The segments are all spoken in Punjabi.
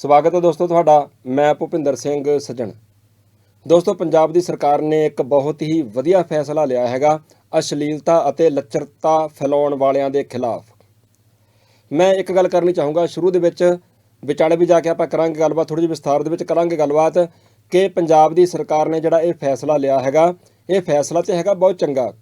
ਸਵਾਗਤ ਹੈ ਦੋਸਤੋ ਤੁਹਾਡਾ, ਮੈਂ ਭੁਪਿੰਦਰ ਸਿੰਘ ਸੱਜਣ। ਦੋਸਤੋ, ਪੰਜਾਬ ਦੀ ਸਰਕਾਰ ਨੇ ਇੱਕ ਬਹੁਤ ਹੀ ਵਧੀਆ ਫੈਸਲਾ ਲਿਆ ਹੈਗਾ, ਅਸ਼ਲੀਲਤਾ ਅਤੇ ਲੱਚਰਤਾ ਫੈਲਾਉਣ ਵਾਲਿਆਂ ਦੇ ਖਿਲਾਫ। ਮੈਂ ਇੱਕ ਗੱਲ ਕਰਨੀ ਚਾਹੂੰਗਾ, ਸ਼ੁਰੂ ਦੇ ਵਿੱਚ ਵਿਚਾਲੇ ਵੀ ਜਾ ਕੇ ਆਪਾਂ ਕਰਾਂਗੇ ਗੱਲਬਾਤ ਥੋੜੀ ਜਿਹੀ ਵਿਸਥਾਰ ਦੇ ਵਿੱਚ ਕਰਾਂਗੇ ਗੱਲਬਾਤ ਕਿ ਪੰਜਾਬ ਦੀ ਸਰਕਾਰ ਨੇ ਜਿਹੜਾ ਇਹ ਫੈਸਲਾ ਲਿਆ ਹੈਗਾ, ਇਹ ਫੈਸਲਾ ਤੇ ਹੈਗਾ ਬਹੁਤ ਚੰਗਾ,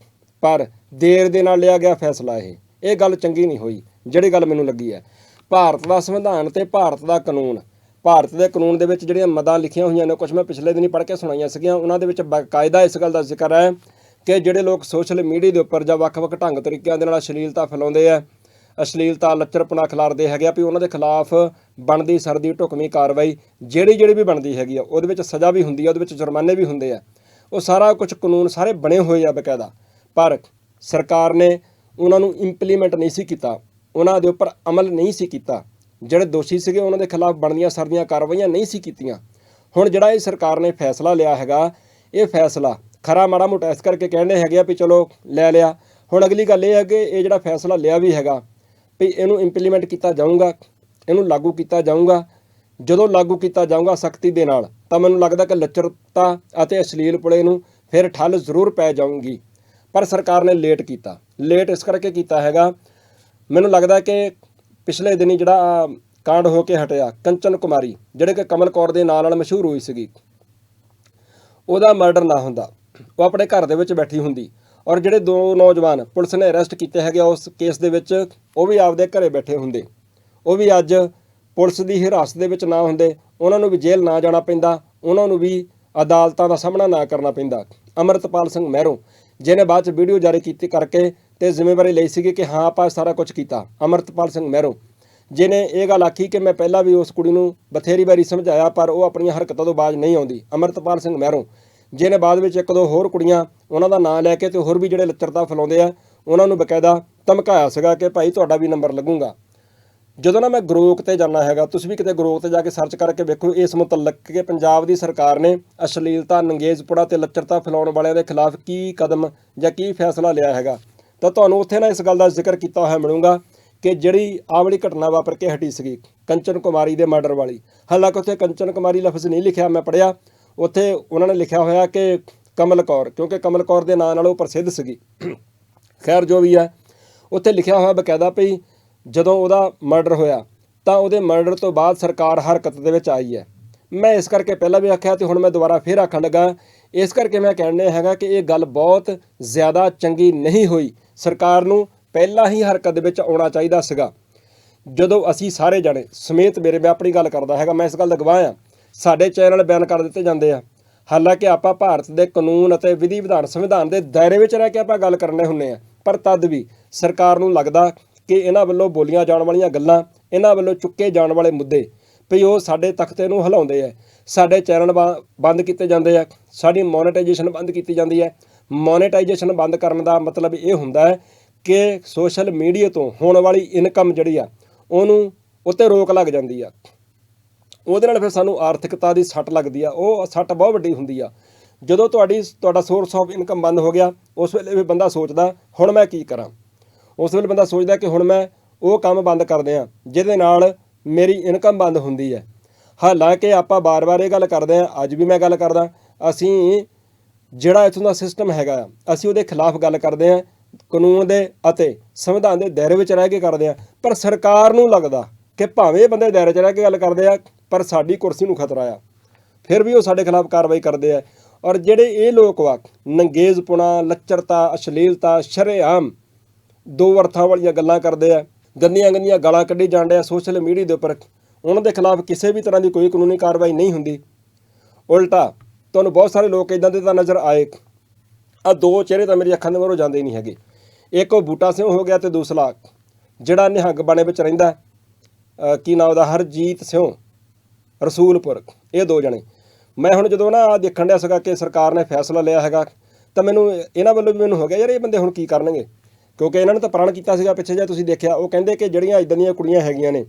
ਪਰ ਦੇਰ ਦੇ ਨਾਲ ਲਿਆ ਗਿਆ ਫੈਸਲਾ ਇਹ। ਇਹ ਗੱਲ ਚੰਗੀ ਨਹੀਂ ਹੋਈ, ਜਿਹੜੀ ਗੱਲ ਮੈਨੂੰ ਲੱਗੀ ਹੈ। ਭਾਰਤ ਦਾ ਸੰਵਿਧਾਨ ਤੇ ਭਾਰਤ ਦਾ ਕਾਨੂੰਨ। ਭਾਰਤ ਦੇ ਕਾਨੂੰਨ ਦੇ ਵਿੱਚ ਜਿਹੜੀਆਂ ਮਦਾਂ ਲਿਖੀਆਂ ਹੋਈਆਂ ਨੇ ਕੁਝ ਮੈਂ ਪਿਛਲੇ ਦਿਨੀ ਪੜ੍ਹ ਕੇ ਸੁਣਾਈਆਂ ਸੀਗੀਆਂ। ਉਹਨਾਂ ਦੇ ਵਿੱਚ ਬਾਕਾਇਦਾ ਇਸ ਗੱਲ ਦਾ ਜ਼ਿਕਰ ਹੈ ਕਿ ਜਿਹੜੇ ਲੋਕ ਸੋਸ਼ਲ ਮੀਡੀਆ ਦੇ ਉੱਪਰ ਜਾਂ ਵੱਖ-ਵੱਖ ਢੰਗ ਤਰੀਕਿਆਂ ਦੇ ਨਾਲ ਅਸ਼ਲੀਲਤਾ ਫੈਲਾਉਂਦੇ ਆ, ਅਸ਼ਲੀਲਤਾ ਲੱਚਰਪਣਾ ਖਿਲਾਰਦੇ ਹੈਗੇ ਆ ਵੀ ਉਹਨਾਂ ਦੇ ਖਿਲਾਫ ਬਣਦੀ, ਸਰਦੀ, ਢੁਕਵੀਂ ਕਾਰਵਾਈ ਜਿਹੜੀ ਜਿਹੜੀ ਵੀ ਬਣਦੀ ਹੈਗੀ ਆ, ਉਹਦੇ ਵਿੱਚ ਸਜ਼ਾ ਵੀ ਹੁੰਦੀ ਆ, ਉਹਦੇ ਵਿੱਚ ਜੁਰਮਾਨੇ ਵੀ ਹੁੰਦੇ ਆ। ਉਹ ਸਾਰਾ ਕੁਝ ਕਾਨੂੰਨ ਸਾਰੇ ਬਣੇ ਹੋਏ ਆ ਬਕਾਇਦਾ। ਪਰ ਸਰਕਾਰ ਨੇ ਉਹਨਾਂ ਨੂੰ ਇੰਪਲੀਮੈਂਟ ਨਹੀਂ ਸੀ ਕੀਤਾ। ਉਹਨਾਂ ਦੇ ਉੱਪਰ ਅਮਲ ਨਹੀਂ ਸੀ ਕੀਤਾ। ਜਿਹੜੇ ਦੋਸ਼ੀ ਸੀਗੇ, ਉਹਨਾਂ ਦੇ ਖਿਲਾਫ ਬਣਦੀਆਂ ਸਰਦੀਆਂ ਕਾਰਵਾਈਆਂ ਨਹੀਂ ਸੀ ਕੀਤੀਆਂ। ਹੁਣ ਜਿਹੜਾ ਇਹ ਸਰਕਾਰ ਨੇ ਫੈਸਲਾ ਲਿਆ ਹੈਗਾ, ਇਹ ਫੈਸਲਾ ਖਰਾ ਮਾੜਾ ਮੋਟਾ ਇਸ ਕਰਕੇ ਕਹਿੰਦੇ ਹੈਗੇ ਆ ਵੀ ਚਲੋ ਲੈ ਲਿਆ। ਹੁਣ ਅਗਲੀ ਗੱਲ ਇਹ ਹੈ ਕਿ ਇਹ ਜਿਹੜਾ ਫੈਸਲਾ ਲਿਆ ਵੀ ਹੈਗਾ, ਵੀ ਇਹਨੂੰ ਇੰਪਲੀਮੈਂਟ ਕੀਤਾ ਜਾਊਗਾ, ਇਹਨੂੰ ਲਾਗੂ ਕੀਤਾ ਜਾਊਗਾ। ਜਦੋਂ ਲਾਗੂ ਕੀਤਾ ਜਾਊਗਾ ਸਖਤੀ ਦੇ ਨਾਲ, ਤਾਂ ਮੈਨੂੰ ਲੱਗਦਾ ਕਿ ਲੱਚਰਤਾ ਅਤੇ ਅਸ਼ਲੀਲ ਪੁਲੇ ਨੂੰ ਫਿਰ ਠੱਲ ਜ਼ਰੂਰ ਪੈ ਜਾਊਗੀ। ਪਰ ਸਰਕਾਰ ਨੇ ਲੇਟ ਕੀਤਾ। ਲੇਟ ਇਸ ਕਰਕੇ ਕੀਤਾ ਹੈਗਾ ਮੈਨੂੰ ਲੱਗਦਾ ਕਿ ਪਿਛਲੇ ਦਿਨੀ ਜਿਹੜਾ ਕਾਂਡ ਹੋ ਕੇ ਹਟਿਆ ਕੰਚਨ ਕੁਮਾਰੀ, ਜਿਹੜੇ ਕਿ ਕਮਲ ਕੌਰ ਦੇ ਨਾਂ ਨਾਲ ਮਸ਼ਹੂਰ ਹੋਈ ਸੀਗੀ, ਉਹਦਾ ਮਰਡਰ ਨਾ ਹੁੰਦਾ। ਉਹ ਆਪਣੇ ਘਰ ਦੇ ਵਿੱਚ ਬੈਠੀ ਹੁੰਦੀ ਔਰ ਜਿਹੜੇ ਦੋ ਨੌਜਵਾਨ ਪੁਲਿਸ ਨੇ ਅਰੈਸਟ ਕੀਤੇ ਹੈਗੇ ਉਸ ਕੇਸ ਦੇ ਵਿੱਚ ਉਹ ਵੀ ਆਪਦੇ ਘਰੇ ਬੈਠੇ ਹੁੰਦੇ। ਉਹ ਵੀ ਅੱਜ ਪੁਲਿਸ ਦੀ ਹਿਰਾਸਤ ਦੇ ਵਿੱਚ ਨਾ ਹੁੰਦੇ, ਉਹਨਾਂ ਨੂੰ ਵੀ ਜੇਲ੍ਹ ਨਾ ਜਾਣਾ ਪੈਂਦਾ, ਉਹਨਾਂ ਨੂੰ ਵੀ ਅਦਾਲਤਾਂ ਦਾ ਸਾਹਮਣਾ ਨਾ ਕਰਨਾ ਪੈਂਦਾ। ਅਮਰਤਪਾਲ ਸਿੰਘ ਮਹਿਰੋਂ, ਜਿਹਨੇ ਬਾਅਦ ਚ ਵੀਡੀਓ ਜਾਰੀ ਕੀਤੀ ਕਰਕੇ ਤੇ ਜ਼ਿੰਮੇਵਾਰੀ ਲਈ ਸੀਗੀ ਕਿ ਹਾਂ, ਆਪਾਂ ਸਾਰਾ ਕੁਝ ਕੀਤਾ। ਅਮਰਤਪਾਲ ਸਿੰਘ ਮਹਿਰੋਂ, ਜਿਹਨੇ ਇਹ ਗੱਲ ਆਖੀ ਕਿ ਮੈਂ ਪਹਿਲਾਂ ਵੀ ਉਸ ਕੁੜੀ ਨੂੰ ਬਥੇਰੀ ਵਾਰੀ ਸਮਝਾਇਆ, ਪਰ ਉਹ ਆਪਣੀਆਂ ਹਰਕਤਾਂ ਤੋਂ ਬਾਜ ਨਹੀਂ ਆਉਂਦੀ। ਅਮਰਤਪਾਲ ਸਿੰਘ ਮਹਿਰੋਂ, ਜਿਹਨੇ ਬਾਅਦ ਵਿੱਚ ਇੱਕ ਦੋ ਹੋਰ ਕੁੜੀਆਂ ਉਹਨਾਂ ਦਾ ਨਾਂ ਲੈ ਕੇ ਤੇ ਹੋਰ ਵੀ ਜਿਹੜੇ ਲੱਚਰਤਾ ਫੈਲਾਉਂਦੇ ਆ, ਉਹਨਾਂ ਨੂੰ ਬਕਾਇਦਾ ਧਮਕਾਇਆ ਸੀਗਾ ਕਿ ਭਾਈ ਤੁਹਾਡਾ ਵੀ ਨੰਬਰ ਲੱਗੂਗਾ। ਜਦੋਂ ਨਾ ਮੈਂ ਗਰੋਕ ਤੇ ਜਾਣਾ ਹੈਗਾ, ਤੁਸੀਂ ਵੀ ਕਿਤੇ ਗਰੋਕ ਤੇ ਜਾ ਕੇ ਸਰਚ ਕਰਕੇ ਵੇਖੋ, ਇਸ ਮੁਤਲਕ ਕਿ ਪੰਜਾਬ ਦੀ ਸਰਕਾਰ ਨੇ ਅਸ਼ਲੀਲਤਾ ਨੰਗੇਜ਼ਪੁੜਾ ਤੇ ਲੱਚਰਤਾ ਫੈਲਾਉਣ ਵਾਲਿਆਂ ਦੇ ਖਿਲਾਫ ਕੀ ਕਦਮ ਜਾਂ ਕੀ ਫੈਸਲਾ ਲਿਆ ਹੈਗਾ। ਤਾਂ ਤੁਹਾਨੂੰ ਉੱਥੇ ਨਾ ਇਸ ਗੱਲ ਦਾ ਜ਼ਿਕਰ ਕੀਤਾ ਹੋਇਆ ਮਿਲੂਗਾ ਕਿ ਜਿਹੜੀ ਆਹ ਵਾਲੀ ਘਟਨਾ ਵਾਪਰ ਕੇ ਹਟੀ ਸੀਗੀ, ਕੰਚਨ ਕੁਮਾਰੀ ਦੇ ਮਰਡਰ ਵਾਲੀ। ਹਾਲਾਂਕਿ ਉੱਥੇ ਕੰਚਨ ਕੁਮਾਰੀ ਲਫ਼ਜ਼ ਨਹੀਂ ਲਿਖਿਆ ਮੈਂ ਪੜਿਆ ਉੱਥੇ ਉਹਨਾਂ ਨੇ ਲਿਖਿਆ ਹੋਇਆ ਕਿ ਕਮਲ ਕੌਰ, ਕਿਉਂਕਿ ਕਮਲ ਕੌਰ ਦੇ ਨਾਂ ਨਾਲ ਉਹ ਪ੍ਰਸਿੱਧ ਸੀਗੀ। ਖੈਰ ਜੋ ਵੀ ਹੈ, ਉੱਥੇ ਲਿਖਿਆ ਹੋਇਆ ਬਕਾਇਦਾ ਪਈ ਜਦੋਂ ਉਹਦਾ ਮਰਡਰ ਹੋਇਆ, ਤਾਂ ਉਹਦੇ ਮਰਡਰ ਤੋਂ ਬਾਅਦ ਸਰਕਾਰ ਹਰਕਤ ਦੇ ਵਿੱਚ ਆਈ ਹੈ। ਮੈਂ ਇਸ ਕਰਕੇ ਪਹਿਲਾਂ ਵੀ ਆਖਿਆ ਤੇ ਹੁਣ ਮੈਂ ਦੁਬਾਰਾ ਫੇਰ ਆਖਣ ਲੱਗਾ, ਇਸ ਕਰਕੇ ਮੈਂ ਕਹਿਣ ਕਹਿਣਾ ਹੈਗਾ ਕਿ ਇਹ ਗੱਲ ਬਹੁਤ ਜ਼ਿਆਦਾ ਚੰਗੀ ਨਹੀਂ ਹੋਈ। ਸਰਕਾਰ ਨੂੰ ਪਹਿਲਾਂ ਹੀ ਹਰਕਤ ਦੇ ਵਿੱਚ ਆਉਣਾ ਚਾਹੀਦਾ ਸੀਗਾ। ਜਦੋਂ ਅਸੀਂ ਸਾਰੇ ਜਾਣੇ ਸਮੇਤ ਮੇਰੇ, ਮੈਂ ਆਪਣੀ ਗੱਲ ਕਰਦਾ ਹੈਗਾ, ਮੈਂ ਇਸ ਗੱਲ ਦਾ ਗਵਾਹ ਆ ਸਾਡੇ ਚੈਨਲ ਬੈਨ ਕਰ ਦਿੱਤੇ ਜਾਂਦੇ ਆ। ਹਾਲਾਂਕਿ ਆਪਾਂ ਭਾਰਤ ਦੇ ਕਾਨੂੰਨ ਅਤੇ ਵਿਧੀ ਵਿਧਾਨ, ਸੰਵਿਧਾਨ ਦੇ ਦਾਇਰੇ ਵਿੱਚ ਰਹਿ ਕੇ ਆਪਾਂ ਗੱਲ ਕਰਨੇ ਹੁੰਨੇ ਆ, ਪਰ ਤਦ ਵੀ ਸਰਕਾਰ ਨੂੰ ਲੱਗਦਾ ਕਿ ਇਹਨਾਂ ਵੱਲੋਂ ਬੋਲੀਆਂ ਜਾਣ ਵਾਲੀਆਂ ਗੱਲਾਂ, ਇਹਨਾਂ ਵੱਲੋਂ ਚੁੱਕੇ ਜਾਣ ਵਾਲੇ ਮੁੱਦੇ ਵੀ ਉਹ ਸਾਡੇ ਤਖਤੇ ਨੂੰ ਹਿਲਾਉਂਦੇ ਆ। ਸਾਡੇ ਚੈਨਲ ਬੰਦ ਕੀਤੇ ਜਾਂਦੇ ਆ, ਸਾਡੀ ਮੋਨੇਟਾਈਜੇਸ਼ਨ ਬੰਦ ਕੀਤੀ ਜਾਂਦੀ ਹੈ। ਮੋਨੇਟਾਈਜੇਸ਼ਨ ਬੰਦ ਕਰਨ ਦਾ ਮਤਲਬ ਇਹ ਹੁੰਦਾ ਹੈ ਕਿ ਸੋਸ਼ਲ ਮੀਡੀਆ ਤੋਂ ਹੋਣ ਵਾਲੀ ਇਨਕਮ ਜਿਹੜੀ ਆ, ਉਹਨੂੰ ਉੱਤੇ ਰੋਕ ਲੱਗ ਜਾਂਦੀ ਆ। ਉਹਦੇ ਨਾਲ ਫਿਰ ਸਾਨੂੰ ਆਰਥਿਕਤਾ ਦੀ ਸੱਟ ਲੱਗਦੀ ਆ। ਉਹ ਸੱਟ ਬਹੁਤ ਵੱਡੀ ਹੁੰਦੀ ਆ। ਜਦੋਂ ਤੁਹਾਡੀ, ਤੁਹਾਡਾ ਸੋਰਸ ਆਫ ਇਨਕਮ ਬੰਦ ਹੋ ਗਿਆ, ਉਸ ਵੇਲੇ ਵੀ ਬੰਦਾ ਸੋਚਦਾ, ਹੁਣ ਮੈਂ ਕੀ ਕਰਾਂ? ਉਸ ਵੇਲੇ ਬੰਦਾ ਸੋਚਦਾ ਕਿ ਹੁਣ ਮੈਂ ਉਹ ਕੰਮ ਬੰਦ ਕਰਦੇ ਆ ਜਿਹਦੇ ਨਾਲ ਮੇਰੀ ਇਨਕਮ ਬੰਦ ਹੁੰਦੀ ਹੈ। ਹਾਲਾਂਕਿ ਆਪਾਂ ਬਾਰ-ਬਾਰ ਇਹ ਗੱਲ ਕਰਦੇ ਆ ਅੱਜ ਵੀ ਮੈਂ ਗੱਲ ਕਰਦਾ, ਅਸੀਂ ਜਿਹੜਾ ਇਥੋਂ ਦਾ ਸਿਸਟਮ ਹੈਗਾ ਅਸੀਂ ਉਹਦੇ ਖਿਲਾਫ ਗੱਲ ਕਰਦੇ ਆ ਕਾਨੂੰਨ ਦੇ ਅਤੇ ਸੰਵਿਧਾਨ ਦੇ ਦਾਇਰੇ ਵਿੱਚ ਰਹਿ ਕੇ ਕਰਦੇ ਆ ਪਰ ਸਰਕਾਰ ਨੂੰ ਲੱਗਦਾ ਕਿ ਭਾਵੇਂ ਇਹ ਬੰਦੇ ਦਾਇਰੇ 'ਚ ਰਹਿ ਕੇ ਗੱਲ ਕਰਦੇ ਆ, ਪਰ ਸਾਡੀ ਕੁਰਸੀ ਨੂੰ ਖਤਰਾ ਆ। ਫਿਰ ਵੀ ਉਹ ਸਾਡੇ ਖਿਲਾਫ ਕਾਰਵਾਈ ਕਰਦੇ ਆ। ਔਰ ਜਿਹੜੇ ਇਹ ਲੋਕ ਵਾ ਨੰਗੇਜ਼ਪੁਣਾ ਲੱਚਰਤਾ, ਅਸ਼ਲੀਲਤਾ, ਸ਼ਰੇਆਮ ਦੋ ਅਰਥਾਂ ਵਾਲੀਆਂ ਗੱਲਾਂ ਕਰਦੇ ਆ, ਗੰਦੀਆਂ ਗੰਦੀਆਂ ਗਾਲਾਂ ਕੱਢੀ ਜਾਂਦੇ ਆ ਸੋਸ਼ਲ ਮੀਡੀਆ ਦੇ ਉੱਪਰ, ਉਹਨਾਂ ਦੇ ਖਿਲਾਫ ਕਿਸੇ ਵੀ ਤਰ੍ਹਾਂ ਦੀ ਕੋਈ ਕਾਨੂੰਨੀ ਕਾਰਵਾਈ ਨਹੀਂ ਹੁੰਦੀ। ਉਲਟਾ ਤੁਹਾਨੂੰ ਬਹੁਤ ਸਾਰੇ ਲੋਕ ਇਦਾਂ ਦੇ ਤਾਂ ਨਜ਼ਰ ਆਏ। ਆ ਦੋ ਚਿਹਰੇ ਤਾਂ ਮੇਰੀ ਅੱਖਾਂ ਦੇ ਮਰੋਂ ਜਾਂਦੇ ਹੀ ਨਹੀਂ ਹੈਗੇ। ਇੱਕ ਉਹ ਬੂਟਾ ਸਿੰਘ ਹੋ ਗਿਆ ਤੇ ਦੂਸਰਾ ਜਿਹੜਾ ਨਿਹੰਗ ਬਾਣੇ ਵਿੱਚ ਰਹਿੰਦਾ ਕੀ ਨਾਮ ਉਹਦਾ? ਹਰਜੀਤ ਸਿੰਘ, ਰਸੂਲਪੁਰ। ਇਹ ਦੋ ਜਣੇ। ਮੈਂ ਹੁਣ ਜਦੋਂ ਨਾ ਦੇਖਣ ਡਿਆ ਸੀਗਾ ਕਿ ਸਰਕਾਰ ਨੇ ਫੈਸਲਾ ਲਿਆ ਹੈਗਾ, ਤਾਂ ਮੈਨੂੰ ਇਹਨਾਂ ਵੱਲੋਂ ਵੀ ਮੈਨੂੰ ਹੋ ਗਿਆ, ਯਾਰ ਇਹ ਬੰਦੇ ਹੁਣ ਕੀ ਕਰਨਗੇ? ਕਿਉਂਕਿ ਇਹਨਾਂ ਨੇ ਤਾਂ ਪ੍ਰਣ ਕੀਤਾ ਸੀਗਾ ਪਿੱਛੇ ਜੇ ਤੁਸੀਂ ਦੇਖਿਆ, ਉਹ ਕਹਿੰਦੇ ਕਿ ਜਿਹੜੀਆਂ ਇਦਾਂ ਦੀਆਂ ਕੁੜੀਆਂ ਹੈਗੀਆਂ ਨੇ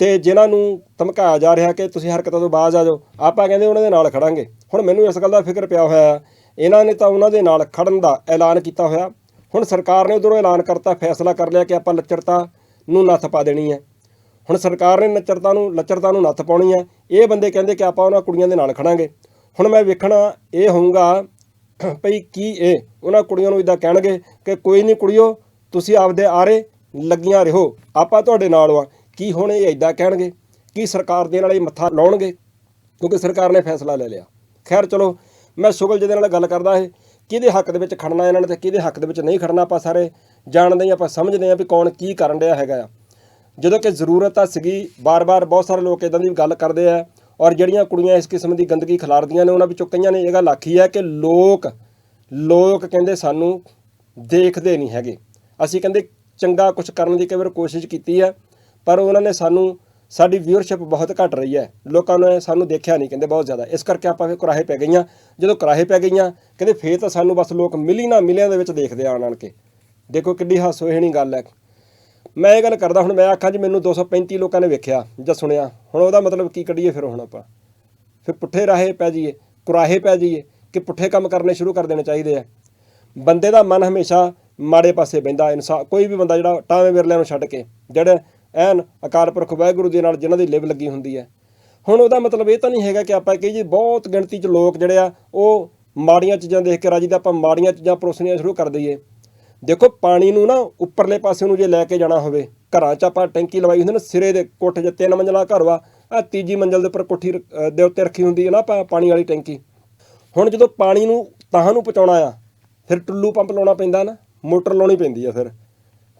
ਤੇ ਜਿਨ੍ਹਾਂ ਨੂੰ ਧਮਕਾਇਆ ਜਾ ਰਿਹਾ ਕਿ ਤੁਸੀਂ ਹਰਕਤਾਂ ਤੋਂ ਬਾਜ਼ ਆ ਜਾਓ, ਆਪਾਂ ਕਹਿੰਦੇ ਉਹਨਾਂ ਦੇ ਨਾਲ ਖੜਾਂਗੇ। ਹੁਣ ਮੈਨੂੰ ਇਸ ਗੱਲ ਦਾ ਫਿਕਰ ਪਿਆ ਹੋਇਆ ਇਹਨਾਂ ਨੇ ਤਾਂ ਉਹਨਾਂ ਦੇ ਨਾਲ ਖੜਨ ਦਾ ਐਲਾਨ ਕੀਤਾ ਹੋਇਆ। ਹੁਣ ਸਰਕਾਰ ਨੇ ਉਧਰੋਂ ਐਲਾਨ ਕਰਤਾ, ਫੈਸਲਾ ਕਰ ਲਿਆ ਕਿ ਆਪਾਂ ਲੱਚਰਤਾ ਨੂੰ ਨੱਥ ਪਾ ਦੇਣੀ ਹੈ। ਹੁਣ ਸਰਕਾਰ ਨੇ ਲੱਚਰਤਾ ਨੂੰ ਲੱਚਰਤਾ ਨੂੰ ਨੱਥ ਪਾਉਣੀ ਹੈ। ਇਹ ਬੰਦੇ ਕਹਿੰਦੇ ਕਿ ਆਪਾਂ ਉਹਨਾਂ ਕੁੜੀਆਂ ਦੇ ਨਾਲ ਖੜਾਂਗੇ। ਹੁਣ ਮੈਂ ਵੇਖਣਾ ਇਹ ਹੋਊਗਾ ਭਈ ਕੀ ਇਹ, ਉਹਨਾਂ ਕੁੜੀਆਂ ਨੂੰ ਇਦਾਂ ਕਹਿਣਗੇ ਕਿ ਕੋਈ ਨਹੀਂ ਕੁੜੀਓ, ਤੁਸੀਂ ਆਪਦੇ ਆਰੇ ਲੱਗੀਆਂ ਰਹੋ। ਆਪਾਂ ਤੁਹਾਡੇ ਨਾਲ ਆ ਕੀ ਹੁਣ, ਇਹ ਇਦਾਂ ਕਹਿਣਗੇ? ਕੀ ਸਰਕਾਰ ਦੇ ਨਾਲ ਇਹ ਮੱਥਾ ਲਾਉਣਗੇ? ਕਿਉਂਕਿ ਸਰਕਾਰ ਨੇ ਫੈਸਲਾ ਲੈ ਲਿਆ। ਖੈਰ, ਚਲੋ, ਮੈਂ ਸੁਗਲ ਜੀ ਦੇ ਨਾਲ ਗੱਲ ਕਰਦਾ ਇਹ, ਕਿਹਦੇ ਹੱਕ ਦੇ ਵਿੱਚ ਖੜਨਾ ਇਹਨਾਂ ਨੇ ਤੇ ਕਿਹਦੇ ਹੱਕ ਦੇ ਵਿੱਚ ਨਹੀਂ ਖੜਨਾ ਆਪਾਂ ਸਾਰੇ ਜਾਣਦੇ ਹਾਂ, ਆਪਾਂ ਸਮਝਦੇ ਹਾਂ ਵੀ ਕੌਣ ਕੀ ਕਰਨ ਰਿਹਾ ਹੈਗਾ ਆ। ਜਦੋਂ ਕਿ ਜ਼ਰੂਰਤ ਆ ਸੀਗੀ, ਬਾਰ-ਬਾਰ ਬਹੁਤ ਸਾਰੇ ਲੋਕ ਇਦਾਂ ਦੀ ਗੱਲ ਕਰਦੇ ਆ ਔਰ ਜਿਹੜੀਆਂ ਕੁੜੀਆਂ ਇਸ ਕਿਸਮ ਦੀ ਗੰਦਗੀ ਖਿਲਾਰਦੀਆਂ ਨੇ, ਉਹਨਾਂ ਵਿੱਚੋਂ ਕਈਆਂ ਨੇ ਇਹ ਗੱਲ ਆਖੀ ਹੈ ਕਿ ਲੋਕ ਲੋਕ ਕਹਿੰਦੇ ਸਾਨੂੰ ਦੇਖਦੇ ਨਹੀਂ ਹੈਗੇ। ਅਸੀਂ ਕਹਿੰਦੇ ਚੰਗਾ ਕੁਝ ਕਰਨ ਦੀ ਕਈ ਵਾਰ ਕੋਸ਼ਿਸ਼ ਕੀਤੀ ਹੈ ਪਰ ਉਹਨਾਂ ਨੇ ਸਾਨੂੰ, ਸਾਡੀ ਵਿਊਅਰਸ਼ਿਪ ਬਹੁਤ ਘਟ ਰਹੀ ਹੈ। ਲੋਕਾਂ ਨੇ ਸਾਨੂੰ ਦੇਖਿਆ ਨਹੀਂ, ਕਹਿੰਦੇ ਬਹੁਤ ਜ਼ਿਆਦਾ। ਇਸ ਕਰਕੇ ਆਪਾਂ ਫਿਰ ਕੁਰਾਹੇ ਪੈ ਗਈਆਂ। ਜਦੋਂ ਕੁਰਾਹੇ ਪੈ ਗਈਆਂ, ਕਹਿੰਦੇ ਫੇਰ ਤਾਂ ਸਾਨੂੰ ਬਸ ਲੋਕ ਮਿਲੀ ਨਾ ਮਿਲਿਆਂ ਦੇ ਵਿੱਚ ਦੇਖਦੇ ਆਣ ਆਣ ਕੇ। ਦੇਖੋ ਕਿੱਡੀ ਹਾਸੋਹੀਣੀ ਗੱਲ ਹੈ। ਮੈਂ ਇਹ ਗੱਲ ਕਰਦਾ, ਹੁਣ ਮੈਂ ਆਖਾਂ ਜੀ, ਮੈਨੂੰ 235 ਲੋਕਾਂ ਨੇ ਵੇਖਿਆ ਜਾਂ ਸੁਣਿਆ। ਹੁਣ ਉਹਦਾ ਮਤਲਬ ਕੀ ਕੱਢੀਏ ਫਿਰ ਹੁਣ ਆਪਾਂ? ਫਿਰ ਪੁੱਠੇ ਰਾਹੇ ਪੈ ਜਾਈਏ, ਕੁਰਾਹੇ ਪੈ ਜਾਈਏ ਕਿ ਪੁੱਠੇ ਕੰਮ ਕਰਨੇ ਸ਼ੁਰੂ ਕਰ ਦੇਣੇ ਚਾਹੀਦੇ ਆ। ਬੰਦੇ ਦਾ ਮਨ ਹਮੇਸ਼ਾ ਮਾੜੇ ਪਾਸੇ ਬਹਿੰਦਾ ਇਨਸਾਨ ਕੋਈ ਵੀ ਬੰਦਾ ਜਿਹੜਾ ਟਾਵੇਂ ਵਿਰਲਿਆਂ ਨੂੰ ਛੱਡ ਕੇ, ਜਿਹੜੇ ਐਨ ਅਕਾਲ ਪੁਰਖ ਵਾਹਿਗੁਰੂ ਦੇ ਨਾਲ ਜਿਨ੍ਹਾਂ ਦੀ ਲਿਵ ਲੱਗੀ ਹੁੰਦੀ ਹੈ। ਹੁਣ ਉਹਦਾ ਮਤਲਬ ਇਹ ਤਾਂ ਨਹੀਂ ਹੈਗਾ ਕਿ ਆਪਾਂ ਕਹੀਏ ਬਹੁਤ ਗਿਣਤੀ 'ਚ ਲੋਕ ਜਿਹੜੇ ਆ, ਉਹ ਮਾੜੀਆਂ ਚੀਜ਼ਾਂ ਦੇਖ ਕੇ ਰਾਜੀ ਤਾਂ ਆਪਾਂ ਮਾੜੀਆਂ ਚੀਜ਼ਾਂ ਪਰੋਸਣੀਆਂ ਸ਼ੁਰੂ ਕਰ ਦਈਏ। ਦੇਖੋ ਪਾਣੀ ਨੂੰ ਨਾ ਉੱਪਰਲੇ ਪਾਸੇ ਨੂੰ ਜੇ ਲੈ ਕੇ ਜਾਣਾ ਹੋਵੇ, ਘਰਾਂ 'ਚ ਆਪਾਂ ਟੈਂਕੀ ਲਵਾਈ ਹੁੰਦੀ ਨਾ, ਸਿਰੇ ਦੇ ਕੋਠੇ 'ਚ ਤਿੰਨ ਮੰਜ਼ਲਾ ਘਰ ਵਾ ਆ ਤੀਜੀ ਮੰਜ਼ਲ ਦੇ ਉੱਪਰ ਕੋਠੀ ਰ- ਦੇ ਉੱਤੇ ਰੱਖੀ ਹੁੰਦੀ ਹੈ ਨਾ ਆਪਾਂ ਪਾਣੀ ਵਾਲੀ ਟੈਂਕੀ। ਹੁਣ ਜਦੋਂ ਪਾਣੀ ਨੂੰ ਤਾਹਾਂ ਨੂੰ ਪਹੁੰਚਾਉਣਾ ਆ, ਫਿਰ ਟੁੱਲੂ ਪੰਪ ਲਾਉਣਾ ਪੈਂਦਾ ਨਾ, ਮੋਟਰ ਲਾਉਣੀ ਪੈਂਦੀ ਆ ਫਿਰ।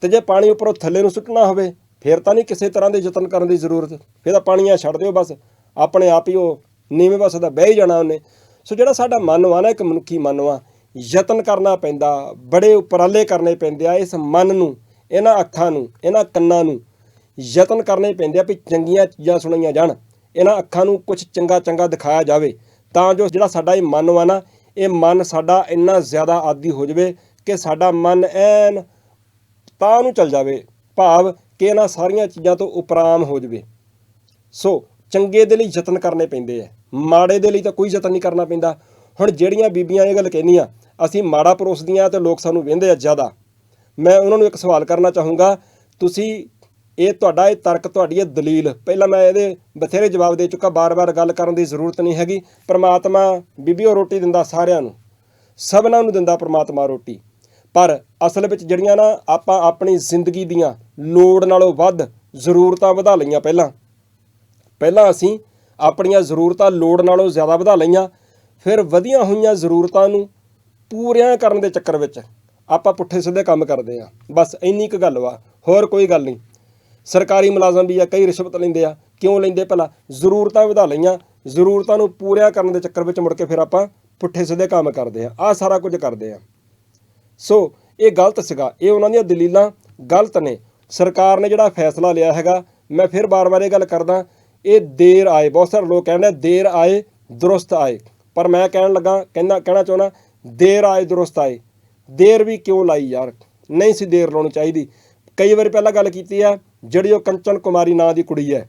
ਤੇ ਜੇ ਪਾਣੀ ਉੱਪਰੋਂ ਥੱਲੇ ਨੂੰ ਸੁੱਟਣਾ ਹੋਵੇ ਫਿਰ ਤਾਂ ਨਹੀਂ ਕਿਸੇ ਤਰ੍ਹਾਂ ਦੇ ਯਤਨ ਕਰਨ ਦੀ ਜ਼ਰੂਰਤ। ਫਿਰ ਤਾਂ ਪਾਣੀਆਂ ਛੱਡ ਦਿਓ ਬਸ। ਆਪਣੇ ਆਪ ਹੀ ਉਹ ਨੀਵੇਂ ਪਾਸੇ ਦਾ ਬਹਿ ਹੀ ਜਾਣਾ ਉਹਨੇ। ਸੋ ਜਿਹੜਾ ਸਾਡਾ ਮਨ ਵਾ ਨਾ, ਇੱਕ ਮਨੁੱਖੀ ਮਨ ਵਾ ਯਤਨ ਕਰਨਾ ਪੈਂਦਾ, ਬੜੇ ਉਪਰਾਲੇ ਕਰਨੇ ਪੈਂਦੇ ਆ ਇਸ ਮਨ ਨੂੰ, ਇਹਨਾਂ ਅੱਖਾਂ ਨੂੰ, ਇਹਨਾਂ ਕੰਨਾਂ ਨੂੰ। ਯਤਨ ਕਰਨੇ ਪੈਂਦੇ ਆ ਵੀ ਚੰਗੀਆਂ ਚੀਜ਼ਾਂ ਸੁਣਾਈਆਂ ਜਾਣ। ਇਹਨਾਂ ਅੱਖਾਂ ਨੂੰ ਕੁਝ ਚੰਗਾ ਚੰਗਾ ਦਿਖਾਇਆ ਜਾਵੇ। ਤਾਂ ਜੋ ਜਿਹੜਾ ਸਾਡਾ ਇਹ ਮਨ ਵਾ ਨਾ, ਇਹ ਮਨ ਸਾਡਾ ਇੰਨਾ ਜ਼ਿਆਦਾ ਆਦੀ ਹੋ ਜਾਵੇ ਕਿ ਸਾਡਾ ਮਨ ਐਨ ਤਾਂ ਨੂੰ ਚੱਲ ਜਾਵੇ। ਭਾਵ ਕਿ ਇਹਨਾਂ ਸਾਰੀਆਂ ਚੀਜ਼ਾਂ ਤੋਂ ਉਪਰਾਮ ਹੋ ਜਾਵੇ। ਸੋ ਚੰਗੇ ਦੇ ਲਈ ਯਤਨ ਕਰਨੇ ਪੈਂਦੇ ਆ। ਮਾੜੇ ਦੇ ਲਈ ਤਾਂ ਕੋਈ ਯਤਨ ਨਹੀਂ ਕਰਨਾ ਪੈਂਦਾ। ਹੁਣ ਜਿਹੜੀਆਂ ਬੀਬੀਆਂ ਇਹ ਗੱਲ ਕਹਿੰਦੀਆਂ, ਅਸੀਂ ਮਾੜਾ ਪਰੋਸਦੀਆਂ ਤੇ ਲੋਕ ਸਾਨੂੰ ਵਹਿੰਦੇ ਆ ਜ਼ਿਆਦਾ। ਮੈਂ ਉਹਨਾਂ ਨੂੰ ਇੱਕ ਸਵਾਲ ਕਰਨਾ ਚਾਹੂੰਗਾ, ਤੁਸੀਂ ਇਹ ਤੁਹਾਡਾ, ਇਹ ਤਰਕ ਤੁਹਾਡੀ ਇਹ ਦਲੀਲ, ਪਹਿਲਾਂ ਮੈਂ ਇਹਦੇ ਬਥੇਰੇ ਜਵਾਬ ਦੇ ਚੁੱਕਾ, ਬਾਰ-ਬਾਰ ਗੱਲ ਕਰਨ ਦੀ ਜ਼ਰੂਰਤ ਨਹੀਂ ਹੈਗੀ। ਪ੍ਰਮਾਤਮਾ ਬੀਬੀਓ ਰੋਟੀ ਦਿੰਦਾ ਸਾਰਿਆਂ ਨੂੰ, ਸਭਨਾਂ ਨੂੰ ਦਿੰਦਾ ਪ੍ਰਮਾਤਮਾ ਰੋਟੀ। ਪਰ ਅਸਲ ਵਿੱਚ ਜਿਹੜੀਆਂ ਨਾ ਆਪਾਂ ਆਪਣੀ ਜ਼ਿੰਦਗੀ ਦੀਆਂ ਲੋੜ ਨਾਲੋਂ ਵੱਧ ਜ਼ਰੂਰਤਾਂ ਵਧਾ ਲਈਆਂ ਪਹਿਲਾਂ। ਪਹਿਲਾਂ ਅਸੀਂ ਆਪਣੀਆਂ ਜ਼ਰੂਰਤਾਂ ਲੋੜ ਨਾਲੋਂ ਜ਼ਿਆਦਾ ਵਧਾ ਲਈਆਂ, ਫਿਰ ਵਧੀਆਂ ਹੋਈਆਂ ਜ਼ਰੂਰਤਾਂ ਨੂੰ ਪੂਰੀਆਂ ਕਰਨ ਦੇ ਚੱਕਰ ਵਿੱਚ ਆਪਾਂ ਪੁੱਠੇ ਸਿੱਧੇ ਕੰਮ ਕਰਦੇ ਆ ਬਸ ਇੰਨੀ ਕੁ ਗੱਲ ਵਾ, ਹੋਰ ਕੋਈ ਗੱਲ ਨਹੀਂ। ਸਰਕਾਰੀ ਮੁਲਾਜ਼ਮ ਵੀ ਆ, ਕਈ ਰਿਸ਼ਵਤ ਲੈਂਦੇ ਆ। ਕਿਉਂ ਲੈਂਦੇ? ਭਲਾ ਜ਼ਰੂਰਤਾਂ ਵਧਾ ਲਈਆਂ, ਜ਼ਰੂਰਤਾਂ ਨੂੰ ਪੂਰੀਆਂ ਕਰਨ ਦੇ ਚੱਕਰ ਵਿੱਚ ਮੁੜ ਕੇ ਫਿਰ ਆਪਾਂ ਪੁੱਠੇ ਸਿੱਧੇ ਕੰਮ ਕਰਦੇ ਆ ਆ ਸਾਰਾ ਕੁਝ ਕਰਦੇ ਆ ਸੋ ਇਹ ਗਲਤ ਸੀਗਾ। ਇਹ ਉਹਨਾਂ ਦੀਆਂ ਦਲੀਲਾਂ ਗਲਤ ਨੇ। ਸਰਕਾਰ ਨੇ ਜਿਹੜਾ ਫੈਸਲਾ ਲਿਆ ਹੈਗਾ, ਮੈਂ ਫਿਰ ਬਾਰ-ਬਾਰ ਇਹ ਗੱਲ ਕਰਦਾ, ਇਹ ਦੇਰ ਆਏ, ਬਹੁਤ ਸਾਰੇ ਲੋਕ ਕਹਿੰਦੇ ਦੇਰ ਆਏ, ਦਰੁਸਤ ਆਏ। ਪਰ ਮੈਂ ਕਹਿਣ ਲੱਗਾ, ਕਹਿੰਦਾ, ਕਹਿਣਾ ਚਾਹੁੰਦਾ, ਦੇਰ ਆਏ, ਦਰੁਸਤ ਆਏ। ਦੇਰ ਵੀ ਕਿਉਂ ਲਾਈ ਯਾਰ? ਨਹੀਂ ਸੀ ਦੇਰ ਲਾਉਣੀ ਚਾਹੀਦੀ। ਕਈ ਵਾਰੀ ਪਹਿਲਾਂ ਗੱਲ ਕੀਤੀ ਆ, ਜਿਹੜੀ ਉਹ ਕੰਚਨ ਕੁਮਾਰੀ ਨਾਂ ਦੀ ਕੁੜੀ ਹੈ,